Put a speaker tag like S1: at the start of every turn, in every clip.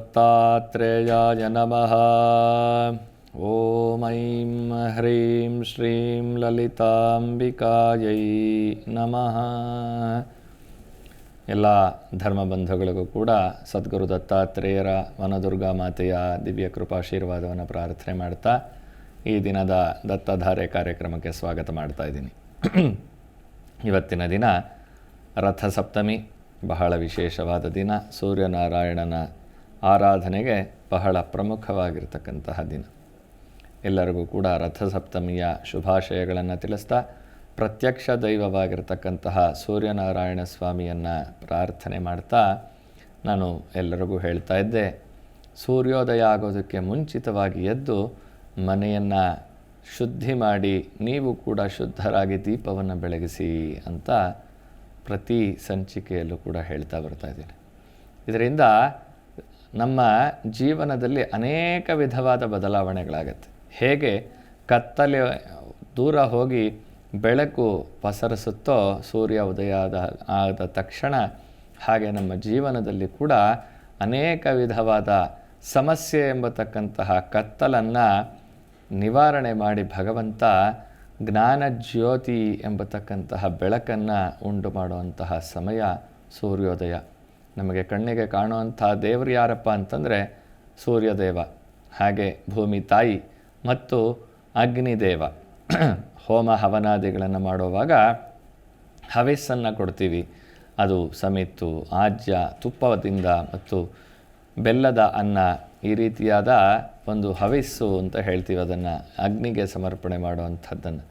S1: ಸದ್ಗುರುದತ್ತಾತ್ರೇಯಾಯ ನಮಃ ಓಂ ಐಂ ಹ್ರೀಂ ಶ್ರೀಂ ಲಲಿತಾಂಬಿಕಾಯೈ ನಮಃ ಎಲ್ಲ ಧರ್ಮ ಬಂಧುಗಳಿಗೂ ಕೂಡ ಸದ್ಗುರು ದತ್ತಾತ್ರೇಯರ ವನದುರ್ಗಾ ಮಾತೆಯ ದಿವ್ಯ ಕೃಪಾಶೀರ್ವಾದವನ್ನು ಪ್ರಾರ್ಥನೆ ಮಾಡ್ತಾ ಈ ದಿನದ ದತ್ತಧಾರೆ ಕಾರ್ಯಕ್ರಮಕ್ಕೆ ಸ್ವಾಗತ ಮಾಡ್ತಾ ಇದ್ದೀನಿ. ಇವತ್ತಿನ ದಿನ ರಥಸಪ್ತಮಿ, ಬಹಳ ವಿಶೇಷವಾದ ದಿನ. ಸೂರ್ಯನಾರಾಯಣನ ಆರಾಧನೆಗೆ ಬಹಳ ಪ್ರಮುಖವಾಗಿರ್ತಕ್ಕಂತಹ ದಿನ. ಎಲ್ಲರಿಗೂ ಕೂಡ ರಥಸಪ್ತಮಿಯ ಶುಭಾಶಯಗಳನ್ನು ತಿಳಿಸ್ತಾ ಪ್ರತ್ಯಕ್ಷ ದೈವವಾಗಿರ್ತಕ್ಕಂತಹ ಸೂರ್ಯನಾರಾಯಣ ಸ್ವಾಮಿಯನ್ನು ಪ್ರಾರ್ಥನೆ ಮಾಡ್ತಾ ನಾನು ಎಲ್ಲರಿಗೂ ಹೇಳ್ತಾ ಇದ್ದೆ. ಸೂರ್ಯೋದಯ ಆಗೋದಕ್ಕೆ ಮುಂಚಿತವಾಗಿ ಎದ್ದು ಮನೆಯನ್ನು ಶುದ್ಧಿ ಮಾಡಿ ನೀವು ಕೂಡ ಶುದ್ಧರಾಗಿ ದೀಪವನ್ನು ಬೆಳಗಿಸಿ ಅಂತ ಪ್ರತಿ ಸಂಚಿಕೆಯಲ್ಲೂ ಕೂಡ ಹೇಳ್ತಾ ಬರ್ತಾ ಇದ್ದೀನಿ. ಇದರಿಂದ ನಮ್ಮ ಜೀವನದಲ್ಲಿ ಅನೇಕ ವಿಧವಾದ ಬದಲಾವಣೆಗಳಾಗತ್ತೆ. ಹೇಗೆ ಕತ್ತಲೆ ದೂರ ಹೋಗಿ ಬೆಳಕು ಪಸರಿಸುತ್ತೋ ಸೂರ್ಯ ಉದಯ ಆದ ತಕ್ಷಣ ಹಾಗೆ ನಮ್ಮ ಜೀವನದಲ್ಲಿ ಕೂಡ ಅನೇಕ ವಿಧವಾದ ಸಮಸ್ಯೆ ಎಂಬತಕ್ಕಂತಹ ಕತ್ತಲನ್ನು ನಿವಾರಣೆ ಮಾಡಿ ಭಗವಂತ ಜ್ಞಾನ ಜ್ಯೋತಿ ಎಂಬತಕ್ಕಂತಹ ಬೆಳಕನ್ನು ಉಂಟು ಮಾಡುವಂತಹ ಸಮಯ ಸೂರ್ಯೋದಯ. ನಮಗೆ ಕಣ್ಣಿಗೆ ಕಾಣುವಂಥ ದೇವರು ಯಾರಪ್ಪ ಅಂತಂದರೆ ಸೂರ್ಯದೇವ, ಹಾಗೆ ಭೂಮಿ ತಾಯಿ ಮತ್ತು ಅಗ್ನಿದೇವ. ಹೋಮ ಹವನಾದಿಗಳನ್ನು ಮಾಡುವಾಗ ಹವಿಸ್ಸನ್ನು ಕೊಡ್ತೀವಿ. ಅದು ಸಮಿತ್ತು, ಆಜ್ಯ, ತುಪ್ಪದಿಂದ ಮತ್ತು ಬೆಲ್ಲದ ಅನ್ನ, ಈ ರೀತಿಯಾದ ಒಂದು ಹವಿಸ್ಸು ಅಂತ ಹೇಳ್ತೀವಿ ಅದನ್ನು, ಅಗ್ನಿಗೆ ಸಮರ್ಪಣೆ ಮಾಡುವಂಥದ್ದನ್ನು.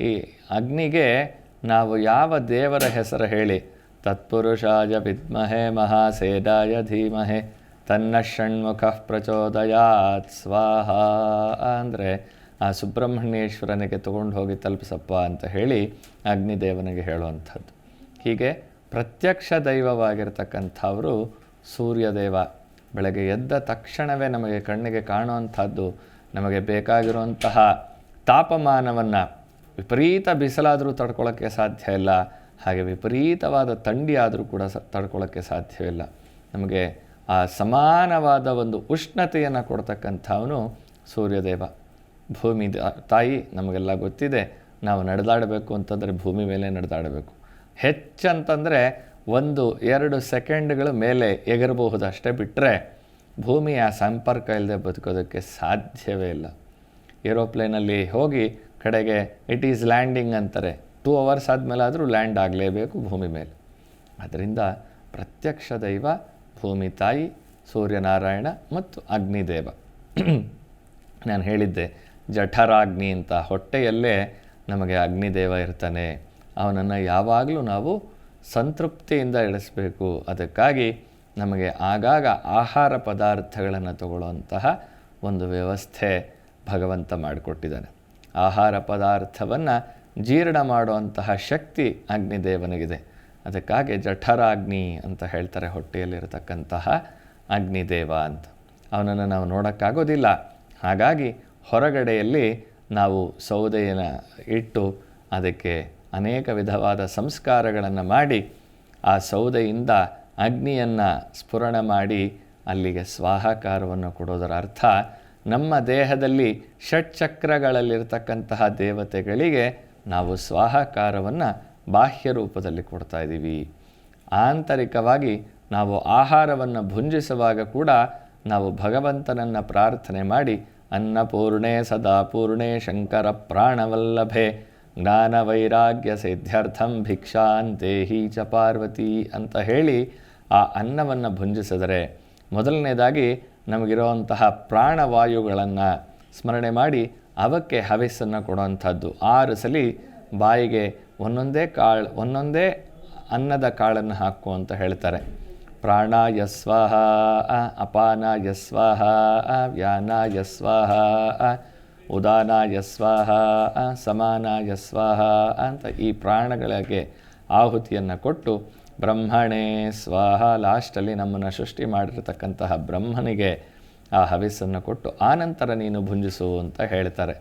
S1: ಈ ಅಗ್ನಿಗೆ ನಾವು ಯಾವ ದೇವರ ಹೆಸರು ಹೇಳಿ ತತ್ಪುರುಷಾಯ ವಿದ್ಮಹೆ ಮಹಾಸೇನಾಯ ಧೀಮಹೆ ತನ್ನ ಷಣ್ಮುಖ ಪ್ರಚೋದಯಾತ್ ಸ್ವಾಹ ಅಂದರೆ ಆ ಸುಬ್ರಹ್ಮಣ್ಯೇಶ್ವರನಿಗೆ ತಗೊಂಡು ಹೋಗಿ ತಲುಪಿಸಪ್ಪ ಅಂತ ಹೇಳಿ ಅಗ್ನಿದೇವನಿಗೆ ಹೇಳುವಂಥದ್ದು. ಹೀಗೆ ಪ್ರತ್ಯಕ್ಷ ದೈವವಾಗಿರ್ತಕ್ಕಂಥವರು ಸೂರ್ಯದೇವ ಬೆಳಗ್ಗೆ ಎದ್ದ ತಕ್ಷಣವೇ ನಮಗೆ ಕಣ್ಣಿಗೆ ಕಾಣುವಂಥದ್ದು, ನಮಗೆ ಬೇಕಾಗಿರುವಂತಹ ತಾಪಮಾನವನ್ನು ವಿಪರೀತ ಬಿಸಿಲಾದರೂ ತಡ್ಕೊಳ್ಳೋಕ್ಕೆ ಸಾಧ್ಯ ಇಲ್ಲ. ಹಾಗೆ ವಿಪರೀತವಾದ ಥಂಡಿ ಆದರೂ ಕೂಡ ಸ ತಡ್ಕೊಳ್ಳೋಕ್ಕೆ ಸಾಧ್ಯವಿಲ್ಲ. ನಮಗೆ ಆ ಸಮಾನವಾದ ಒಂದು ಉಷ್ಣತೆಯನ್ನು ಕೊಡ್ತಕ್ಕಂಥವನು ಸೂರ್ಯದೇವ. ಭೂಮಿ ತಾಯಿ ನಮಗೆಲ್ಲ ಗೊತ್ತಿದೆ, ನಾವು ನಡೆದಾಡಬೇಕು ಅಂತಂದರೆ ಭೂಮಿ ಮೇಲೆ ನಡೆದಾಡಬೇಕು. ಹೆಚ್ಚಂತಂದರೆ ಒಂದು ಎರಡು ಸೆಕೆಂಡ್ಗಳ ಮೇಲೆ ಎಗರಬಹುದು ಅಷ್ಟೇ ಬಿಟ್ಟರೆ ಭೂಮಿಯ ಸಂಪರ್ಕ ಇಲ್ಲದೆ ಬದುಕೋದಕ್ಕೆ ಸಾಧ್ಯವೇ ಇಲ್ಲ. ಏರೋಪ್ಲೇನಲ್ಲಿ ಹೋಗಿ ಕಡೆಗೆ ಇಟ್ ಈಸ್ ಲ್ಯಾಂಡಿಂಗ್ ಅಂತಾರೆ. ಟೂ ಅವರ್ಸ್ ಆದಮೇಲೆ ಆದರೂ ಲ್ಯಾಂಡ್ ಆಗಲೇಬೇಕು ಭೂಮಿ ಮೇಲೆ. ಅದರಿಂದ ಪ್ರತ್ಯಕ್ಷ ದೈವ, ಭೂಮಿ ತಾಯಿ, ಸೂರ್ಯನಾರಾಯಣ ಮತ್ತು ಅಗ್ನಿದೇವ. ನಾನು ಹೇಳಿದ್ದೆ, ಜಠರಾಗ್ನಿ ಅಂತ ಹೊಟ್ಟೆಯಲ್ಲೇ ನಮಗೆ ಅಗ್ನಿದೇವ ಇರ್ತಾನೆ. ಅವನನ್ನು ಯಾವಾಗಲೂ ನಾವು ಸಂತೃಪ್ತಿಯಿಂದ ಇಳಿಸಬೇಕು. ಅದಕ್ಕಾಗಿ ನಮಗೆ ಆಗಾಗ ಆಹಾರ ಪದಾರ್ಥಗಳನ್ನು ತಗೊಳ್ಳುವಂತಹ ಒಂದು ವ್ಯವಸ್ಥೆ ಭಗವಂತ ಮಾಡಿಕೊಟ್ಟಿದ್ದಾನೆ. ಆಹಾರ ಪದಾರ್ಥವನ್ನು ಜೀರ್ಣ ಮಾಡುವಂತಹ ಶಕ್ತಿ ಅಗ್ನಿದೇವನಿಗಿದೆ. ಅದಕ್ಕಾಗಿ ಜಠರಾಗ್ನಿ ಅಂತ ಹೇಳ್ತಾರೆ ಹೊಟ್ಟೆಯಲ್ಲಿರತಕ್ಕಂತಹ ಅಗ್ನಿದೇವ ಅಂತ. ಅವನನ್ನು ನಾವು ನೋಡೋಕ್ಕಾಗೋದಿಲ್ಲ. ಹಾಗಾಗಿ ಹೊರಗಡೆಯಲ್ಲಿ ನಾವು ಸೌದೆಯನ್ನು ಇಟ್ಟು ಅದಕ್ಕೆ ಅನೇಕ ವಿಧವಾದ ಸಂಸ್ಕಾರಗಳನ್ನು ಮಾಡಿ ಆ ಸೌದೆಯಿಂದ ಅಗ್ನಿಯನ್ನು ಸ್ಫುರಣ ಮಾಡಿ ಅಲ್ಲಿಗೆ ಸ್ವಾಹಕಾರವನ್ನು ಕೊಡೋದರ ಅರ್ಥ ನಮ್ಮ ದೇಹದಲ್ಲಿ ಷಟ್ಚಕ್ರಗಳಲ್ಲಿರ್ತಕ್ಕಂತಹ ದೇವತೆಗಳಿಗೆ ನಾವು ಸ್ವಾಹಕಾರವನ್ನು ಬಾಹ್ಯ ರೂಪದಲ್ಲಿ ಕೊಡ್ತಾ ಇದ್ದೀವಿ. ಆಂತರಿಕವಾಗಿ ನಾವು ಆಹಾರವನ್ನು ಭುಂಜಿಸುವಾಗ ಕೂಡ ನಾವು ಭಗವಂತನನ್ನು ಪ್ರಾರ್ಥನೆ ಮಾಡಿ, ಅನ್ನಪೂರ್ಣೆ ಸದಾ ಪೂರ್ಣೆ ಶಂಕರ ಪ್ರಾಣವಲ್ಲಭೆ, ಜ್ಞಾನ ವೈರಾಗ್ಯ ಸಿದ್ಧಾರ್ಥಂ ಭಿಕ್ಷಾನ್ ದೇಹಿ ಚ ಪಾರ್ವತಿ ಅಂತ ಹೇಳಿ ಆ ಅನ್ನವನ್ನು ಭುಂಜಿಸಿದರೆ ಮೊದಲನೇದಾಗಿ ನಮಗಿರುವಂತಹ ಪ್ರಾಣವಾಯುಗಳನ್ನು ಸ್ಮರಣೆ ಮಾಡಿ ಅವಕ್ಕೆ ಹವಿಸ್ಸನ್ನು ಕೊಡುವಂಥದ್ದು. ಆರು ಸಲ ಬಾಯಿಗೆ ಒಂದೊಂದೇ ಕಾಳು, ಒಂದೊಂದೇ ಅನ್ನದ ಕಾಳನ್ನು ಹಾಕು ಅಂತ ಹೇಳ್ತಾರೆ. ಪ್ರಾಣ ಯಸ್ವಾಹ ಅಪಾನ ಯಸ್ವಾಹ ವ್ಯಾನ ಯಸ್ವಾಹ ಉದಾನ ಯಸ್ವಾಹ ಸಮಾನ ಯಸ್ವಾಹ ಅಂತ ಈ ಪ್ರಾಣಗಳಿಗೆ ಆಹುತಿಯನ್ನು ಕೊಟ್ಟು ಬ್ರಹ್ಮಣೇ, ಸ್ವಾಹ ಲಾಸ್ಟಲ್ಲಿ ನಮ್ಮನ್ನು ಸೃಷ್ಟಿ ಮಾಡಿರತಕ್ಕಂತಹ ಬ್ರಹ್ಮನಿಗೆ ಆ ಹವಿಸ್ಸನ್ನು ಕೊಟ್ಟು ಆನಂತರ ನೀನು ಭುಂಜಿಸು ಅಂತ ಹೇಳ್ತಾರೆ.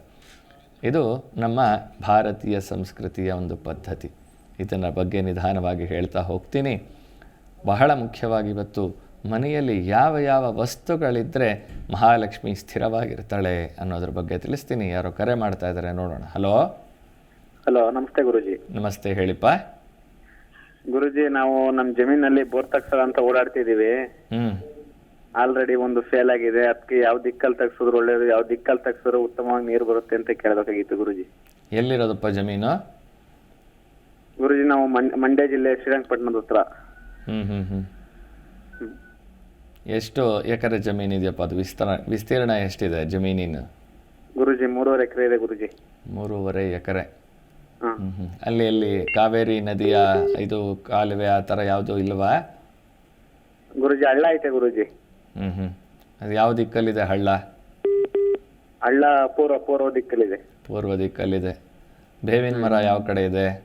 S1: ಇದು ನಮ್ಮ ಭಾರತೀಯ ಸಂಸ್ಕೃತಿಯ ಒಂದು ಪದ್ಧತಿ. ಇದನ್ನ ಬಗ್ಗೆ ನಿಧಾನವಾಗಿ ಹೇಳ್ತಾ ಹೋಗ್ತೀನಿ. ಬಹಳ ಮುಖ್ಯವಾಗಿ ಇವತ್ತು ಮನೆಯಲ್ಲಿ ಯಾವ ಯಾವ ವಸ್ತುಗಳಿದ್ದರೆ ಮಹಾಲಕ್ಷ್ಮಿ ಸ್ಥಿರವಾಗಿರ್ತಾಳೆ ಅನ್ನೋದ್ರ ಬಗ್ಗೆ ತಿಳಿಸ್ತೀನಿ. ಯಾರೋ ಕರೆ ಮಾಡ್ತಾ ಇದ್ದಾರೆ ನೋಡೋಣ. ಹಲೋ?
S2: ಹಲೋ ನಮಸ್ತೆ ಗುರುಜಿ.
S1: ನಮಸ್ತೆ ಹೇಳಿಪ್ಪ.
S2: ಗುರುಜಿ ನಾವು ನಮ್ಮ ಜಮೀನಲ್ಲಿ ಬೋರ್ ತಗ್ಸೋಣ ಅಂತ ಓಡಾಡ್ತಿದೀವಿ
S1: ಹ್ಞೂ
S2: ಆಲ್ರೆಡಿ ಒಂದು ಫೇಲ್ ಆಗಿದೆ. ಅದಕ್ಕೆ ಯಾವ ದಿಕ್ಕಲ್ಲಿ ತಗ್ಸಿದ್ರು ಒಳ್ಳೇದು ಯಾವ ದಿಕ್ಕಲ್ಲಿ ತಗ್ಸಿದ್ರು ಉತ್ತಮವಾಗಿ ನೀರು ಬರುತ್ತೆ ಅಂತ ಕೇಳಬೇಕಾಗಿತ್ತು ಗುರುಜಿ.
S1: ಎಲ್ಲಿರೋದಪ್ಪ ಜಮೀನು?
S2: ಗುರುಜಿ ನಾವು ಮಂಡ್ಯ ಜಿಲ್ಲೆ ಶ್ರೀರಂಗಪಟ್ಟಣದ ಹತ್ರ.
S1: ಹ್ಞೂ ಹ್ಞೂ ಹ್ಞೂ ಎಷ್ಟು ಎಕರೆ ಜಮೀನು ಇದೆಯಪ್ಪ? ಅದು ವಿಸ್ತಾರ ವಿಸ್ತೀರ್ಣ ಎಷ್ಟಿದೆ ಜಮೀನಿನ?
S2: ಗುರುಜಿ ಮೂರುವರೆ ಎಕರೆ ಇದೆ ಗುರುಜಿ.
S1: ಮೂರುವರೆ ಎಕರೆ.
S2: ಹಾ.
S1: ಹ್ಞೂ ಹ್ಞೂ ಅಲ್ಲಿ ಅಲ್ಲಿ ಕಾವೇರಿ ನದಿಯ ಇದು ಕಾಲುವೆ ಆ ಥರ ಯಾವುದೂ ಇಲ್ವಾ?
S2: ಗುರುಜಿ ಹಳ್ಳ ಐತೆ ಗುರುಜಿ.
S1: ಹ್ಞೂ ಅದು ಯಾವ ದಿಕ್ಕಲ್ಲಿದೆ ಹಳ್ಳ?
S2: ಹಳ್ಳ ಪೂರ್ವ ಪೂರ್ವ ದಿಕ್ಕಲ್ಲಿದೆ.
S1: ಪೂರ್ವ ದಿಕ್ಕಲ್ಲಿದೆ. ಬೇವಿನ ಮರ ಯಾವ ಕಡೆ ಇದೆ?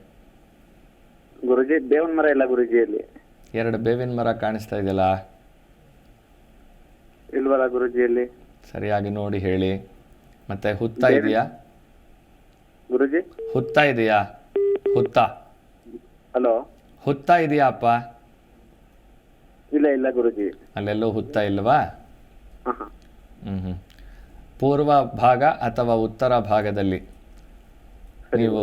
S2: ಗುರುಜಿ ಬೇವನ್ ಮರ ಇಲ್ಲ ಗುರುಜಿಯಲ್ಲಿ
S1: ಎರಡು ಬೇವಿನ ಮರ ಕಾಣಿಸ್ತಾ ಇದೆಯಲ್ಲ?
S2: ಇಲ್ವಲ್ಲ ಗುರುಜಿಯಲ್ಲಿ
S1: ಸರಿಯಾಗಿ ನೋಡಿ ಹೇಳಿ. ಮತ್ತೆ ಹುತ್ತ ಇದೆಯಾ?
S2: ಗುರುಜಿ?
S1: ಹುತ್ತ ಇದೆಯಾ? ಹುತ್ತ.
S2: ಹಲೋ?
S1: ಹುತ್ತ ಇದೆಯಾ ಅಪ್ಪ?
S2: ಇಲ್ಲ ಇಲ್ಲ ಗುರುಜಿ.
S1: ಅಲ್ಲೆಲ್ಲೋ ಹುತ್ತ ಇಲ್ವಾ? ಹ್ಮ್ ಹ್ಮ್. ಪೂರ್ವ ಭಾಗ ಅಥವಾ ಉತ್ತರ ಭಾಗದಲ್ಲಿ? ನೀವು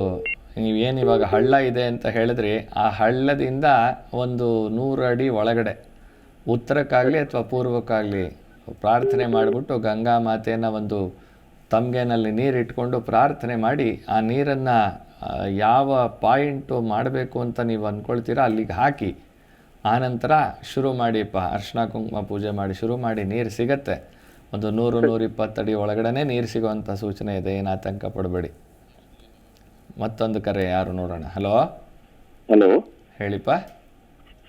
S1: ನೀವೇನು ಇವಾಗ ಹಳ್ಳ ಇದೆ ಅಂತ ಹೇಳಿದ್ರಿ ಆ ಹಳ್ಳದಿಂದ ಒಂದು ನೂರು ಅಡಿ ಒಳಗಡೆ ಉತ್ತರಕ್ಕಾಗಲಿ ಅಥವಾ ಪೂರ್ವಕ್ಕಾಗಲಿ ಪ್ರಾರ್ಥನೆ ಮಾಡಿಬಿಟ್ಟು ಗಂಗಾ ಮಾತೆಯನ್ನು ಒಂದು ತಮ್ಗೆನಲ್ಲಿ ನೀರಿಟ್ಕೊಂಡು ಪ್ರಾರ್ಥನೆ ಮಾಡಿ ಆ ನೀರನ್ನು ಯಾವ ಪಾಯಿಂಟು ಮಾಡಬೇಕು ಅಂತ ನೀವು ಅಂದ್ಕೊಳ್ತೀರಾ ಅಲ್ಲಿಗೆ ಹಾಕಿ. ಆನಂತರ ಶುರು ಮಾಡಿಪ್ಪ ಅರ್ಶಿನ ಕುಂಕುಮ ಪೂಜೆ ಮಾಡಿ ಶುರು ಮಾಡಿ ನೀರು ಸಿಗತ್ತೆ. ಒಂದು ನೂರು ನೂರಿಪ್ಪತ್ತು ಅಡಿ ಒಳಗಡೆ ನೀರು ಸಿಗುವಂಥ ಸೂಚನೆ ಇದೆ ಏನು ಆತಂಕ ಪಡಬೇಡಿ. ಮತ್ತೊಂದು ಕರೆ ಯಾರು ನೋಡೋಣ? ಹಲೋ?
S3: ಹಲೋ?
S1: ಹೇಳಿಪ್ಪ.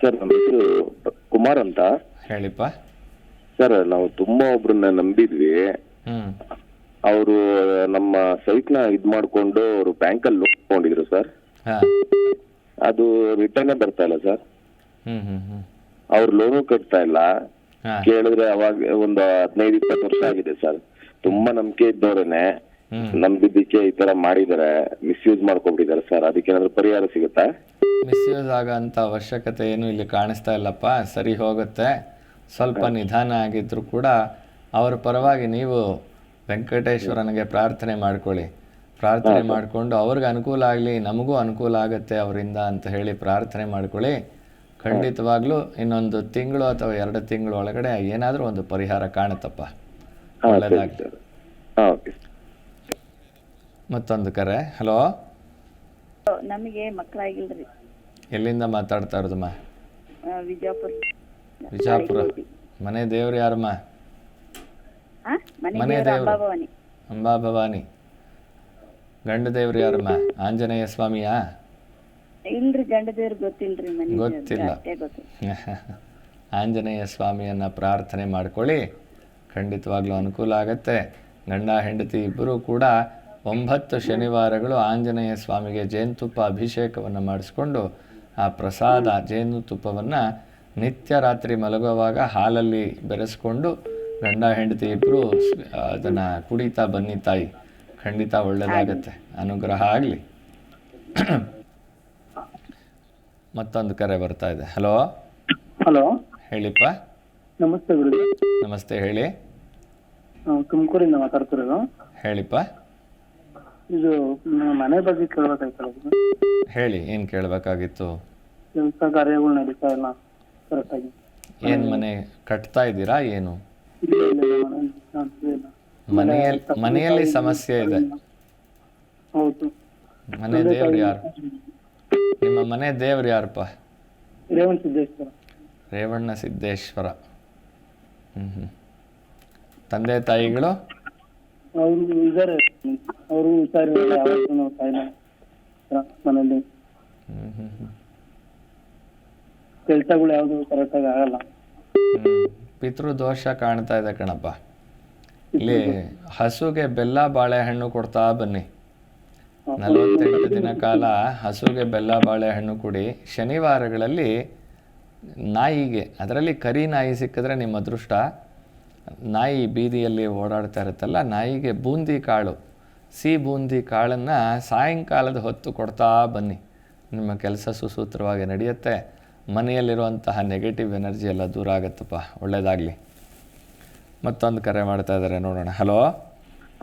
S3: ಸರ್ ನಮ್ಮ ಹೆಸರು ಕುಮಾರ್ ಅಂತ.
S1: ಹೇಳಿಪ್ಪ.
S3: ಸರ್ ನಾವು ತುಂಬಾ ಒಬ್ರನ್ನ ನಂಬಿದ್ವಿ. ಅವರು ನಮ್ಮ ಸೈಟ್ನ ಇದ್ ಮಾಡ್ಕೊಂಡು ಅವರು ಬ್ಯಾಂಕಲ್ಲಿ ಲೋನ್ ತಗೊಂಡಿದ್ರು ಸರ್.
S1: ಹಾಂ.
S3: ಅದು ರಿಟರ್ನ್ ಬರ್ತಾ ಇಲ್ಲ ಸರ್. ಅವ್ರು ಲೋನು ಕಟ್ತಾ ಇಲ್ಲ. ಕೇಳಿದ್ರೆ ಅವಾಗ ಒಂದು ಹದಿನೈದು ಇಪ್ಪತ್ತು ವರ್ಷ ಆಗಿದೆ ಸರ್. ತುಂಬಾ ನಂಬಿಕೆ ಇದ್ದವ್ರೇನೆ. ನಂಬಿದ್ದಕ್ಕೆ ಈ ತರ ಮಾಡಿದಾರೆ. ಮಿಸ್ಯೂಸ್ ಮಾಡ್ಕೊಂಡ್ಬಿಟ್ಟಿದ್ದಾರೆ ಸರ್. ಅದಕ್ಕೆ ಏನಾದ್ರು ಪರಿಹಾರ ಸಿಗುತ್ತಾ?
S1: ಮಿಸ್ಯೂಸ್ ಆಗೋಂಥ ಅವಶ್ಯಕತೆ ಏನು ಇಲ್ಲಿ ಕಾಣಿಸ್ತಾ ಇಲ್ಲಪ್ಪ. ಸರಿ ಹೋಗುತ್ತೆ. ಸ್ವಲ್ಪ ನಿಧಾನ ಆಗಿದ್ರು ಕೂಡ ಅವರ ಪರವಾಗಿ ನೀವು ವೆಂಕಟೇಶ್ವರನಿಗೆ ಪ್ರಾರ್ಥನೆ ಮಾಡ್ಕೊಳ್ಳಿ. ಪ್ರಾರ್ಥನೆ ಮಾಡಿಕೊಂಡು ಅವ್ರಿಗೆ ಅನುಕೂಲ ಆಗಲಿ ನಮಗೂ ಅನುಕೂಲ ಆಗುತ್ತೆ ಅವರಿಂದ ಅಂತ ಹೇಳಿ ಪ್ರಾರ್ಥನೆ ಮಾಡ್ಕೊಳ್ಳಿ. ಖಂಡಿತವಾಗ್ಲೂ ಇನ್ನೊಂದು ತಿಂಗಳು ಅಥವಾ ಎರಡು ತಿಂಗಳು ಒಳಗಡೆ ಏನಾದರೂ ಒಂದು ಪರಿಹಾರ ಕಾಣುತ್ತಪ್ಪ. ಒಳ್ಳೆದಾಗ್ಲಿ. ಮತ್ತೊಂದು ಕರೆ. ಹಲೋ?
S4: ನಮಗೆ ಮಕ್ಕಳಾಗಿಲ್ರಿ.
S1: ಎಲ್ಲಿಂದ ಮಾತಾಡ್ತಾ ಇರೋದಮ್ಮ
S4: ವಿಜಯಪುರ ವಿಜಯಪುರ
S1: ವಿಜಾಪುರ. ಮನೆ ದೇವ್ರು. ಯಾರಮ್ಮ?
S4: ಮನೆ
S1: ಮನೆ
S4: ದೇವ್ರ
S1: ದೇವ್ರು. ಅಂಬಾ ಭವಾನಿ ಗಂಡ ದೇವ್ರು ಯಾರಮ್ಮ ಆಂಜನೇಯ ಸ್ವಾಮಿಯಾ?
S4: ಇಲ್ರಿ ಗಂಡದೇವ್ರ ಗೊತ್ತಿಲ್ರಿ ಮನೆ
S1: ಗೊತ್ತಿಲ್ಲ.
S4: ಅಷ್ಟೇ ಗೊತ್ತು.
S1: ಆಂಜನೇಯ ಸ್ವಾಮಿಯನ್ನ ಪ್ರಾರ್ಥನೆ ಮಾಡ್ಕೊಳ್ಳಿ. ಖಂಡಿತವಾಗ್ಲೂ ಅನುಕೂಲ ಆಗತ್ತೆ. ಗಂಡ ಹೆಂಡತಿ ಇಬ್ಬರೂ ಕೂಡ ಒಂಬತ್ತು ಶನಿವಾರಗಳು ಆಂಜನೇಯ ಸ್ವಾಮಿಗೆ ಜೇನುತುಪ್ಪ ಅಭಿಷೇಕವನ್ನು ಮಾಡಿಸ್ಕೊಂಡು ಆ ಪ್ರಸಾದ ಜೇನುತುಪ್ಪವನ್ನು ನಿತ್ಯ ರಾತ್ರಿ ಮಲಗುವಾಗ ಹಾಲಲ್ಲಿ ಬೆರೆಸ್ಕೊಂಡು ಗಂಡ ಹೆಂಡತಿ ಇಬ್ಬರು ಅದನ್ನು ಕುಡಿತಾ ಬನ್ನಿ ತಾಯಿ. ಖಂಡಿತ ಒಳ್ಳೆಯದಾಗತ್ತೆ ಅನುಗ್ರಹ ಆಗಲಿ. ಮತ್ತೊಂದು ಕರೆ ಬರ್ತಾ ಇದೆ. ಹಲೋ
S5: ಹಲೋ
S1: ಹೇಳಿಪ್ಪ?
S5: ನಮಸ್ತೆ ಗುರು
S1: ನಮಸ್ತೆ ಹೇಳಿ.
S5: ನಾವು ತುಮಕೂರಿಂದ ಮಾತಾಡ್ತಿರೋದು.
S1: ಹೇಳಿಪ್ಪ.
S5: ಇದು ನಮ್ಮ ಮನೆ ಬಗ್ಗೆ ಕೇಳಬೇಕಾಯ್ತಲ್ಲ ಗುರು.
S1: ಹೇಳಿ ಏನು ಕೇಳಬೇಕಾಗಿತ್ತು?
S5: ಕೆಲಸ ಕಾರ್ಯಗಳು ನಡೀತಾ ಇಲ್ಲ ಕರೆಕ್ಟಾಗಿ
S1: ಏನು ಮನೆ ಕಟ್ತಾ ಇದ್ದೀರಾ ಏನು?
S5: ಇಲ್ಲ ಇಲ್ಲ ಇಲ್ಲ ಮನೆ ಕಾಣ್ತಿದೆ ಇಲ್ಲ.
S1: ಮನೆಯಲ್ಲಿ ಮನೆಯಲ್ಲಿ ಸಮಸ್ಯೆ ಇದೆ.
S5: ಹೌದು.
S1: ಮನೆ ದೇವ್ರು ಯಾರು? ನಿಮ್ಮ ಮನೆ ದೇವ್ರು ಯಾರಪ್ಪ?
S5: ರೇವಣ್ ಸಿದ್ದೇಶ್ವರ.
S1: ರೇವಣ್ಣ ಸಿದ್ದೇಶ್ವರ. ಹ್ಞೂ ಹ್ಞೂ ತಂದೆ ತಾಯಿಗಳು?
S5: ಅವರು ಇದಾರೆ ಅವರು ಹುಷಾರಿಲ್ಲ ಯಾವತ್ತೂ ನಾವು ಕಾಯಿಲೆ ಮನೇಲಿ
S1: ಹ್ಞೂ ಹ್ಞೂ ಹ್ಞೂ
S5: ಕೆಲಸಗಳು ಯಾವುದು ಕರೆಕ್ಟಾಗಿ ಆಗಲ್ಲ.
S1: ಪಿತೃ ದೋಷ ಕಾಣ್ತಾ ಇದೆ ಕಣಪ್ಪ. ಇಲ್ಲಿ ಹಸುಗೆ ಬೆಲ್ಲ ಬಾಳೆಹಣ್ಣು ಕೊಡ್ತಾ ಬನ್ನಿ. ನಲವತ್ತೆಂಟು ದಿನ ಕಾಲ ಹಸುಗೆ ಬೆಲ್ಲ ಬಾಳೆಹಣ್ಣು ಕುಡಿ ಶನಿವಾರಗಳಲ್ಲಿ ನಾಯಿಗೆ ಅದರಲ್ಲಿ ಕರಿ ನಾಯಿ ಸಿಕ್ಕಿದ್ರೆ ನಿಮ್ಮ ಅದೃಷ್ಟ. ನಾಯಿ ಬೀದಿಯಲ್ಲಿ ಓಡಾಡ್ತಾ ಇರುತ್ತಲ್ಲ ನಾಯಿಗೆ ಬೂಂದಿ ಕಾಳು. ಸಿಹಿ ಬೂಂದಿ ಕಾಳನ್ನು ಸಾಯಂಕಾಲದ ಹೊತ್ತು ಕೊಡ್ತಾ ಬನ್ನಿ. ನಿಮ್ಮ ಕೆಲಸ ಸುಸೂತ್ರವಾಗಿ ನಡೆಯುತ್ತೆ. ಮನೆಯಲ್ಲಿರುವಂತಹ ನೆಗೆಟಿವ್ ಎನರ್ಜಿ ಎಲ್ಲ ದೂರ ಆಗುತ್ತಪ್ಪ ಒಳ್ಳೇದಾಗ್ಲಿ. ಮತ್ತೊಂದು ಕರೆ ಮಾಡ್ತಾ ಇದ್ದಾರೆ ನೋಡೋಣ. ಹಲೋ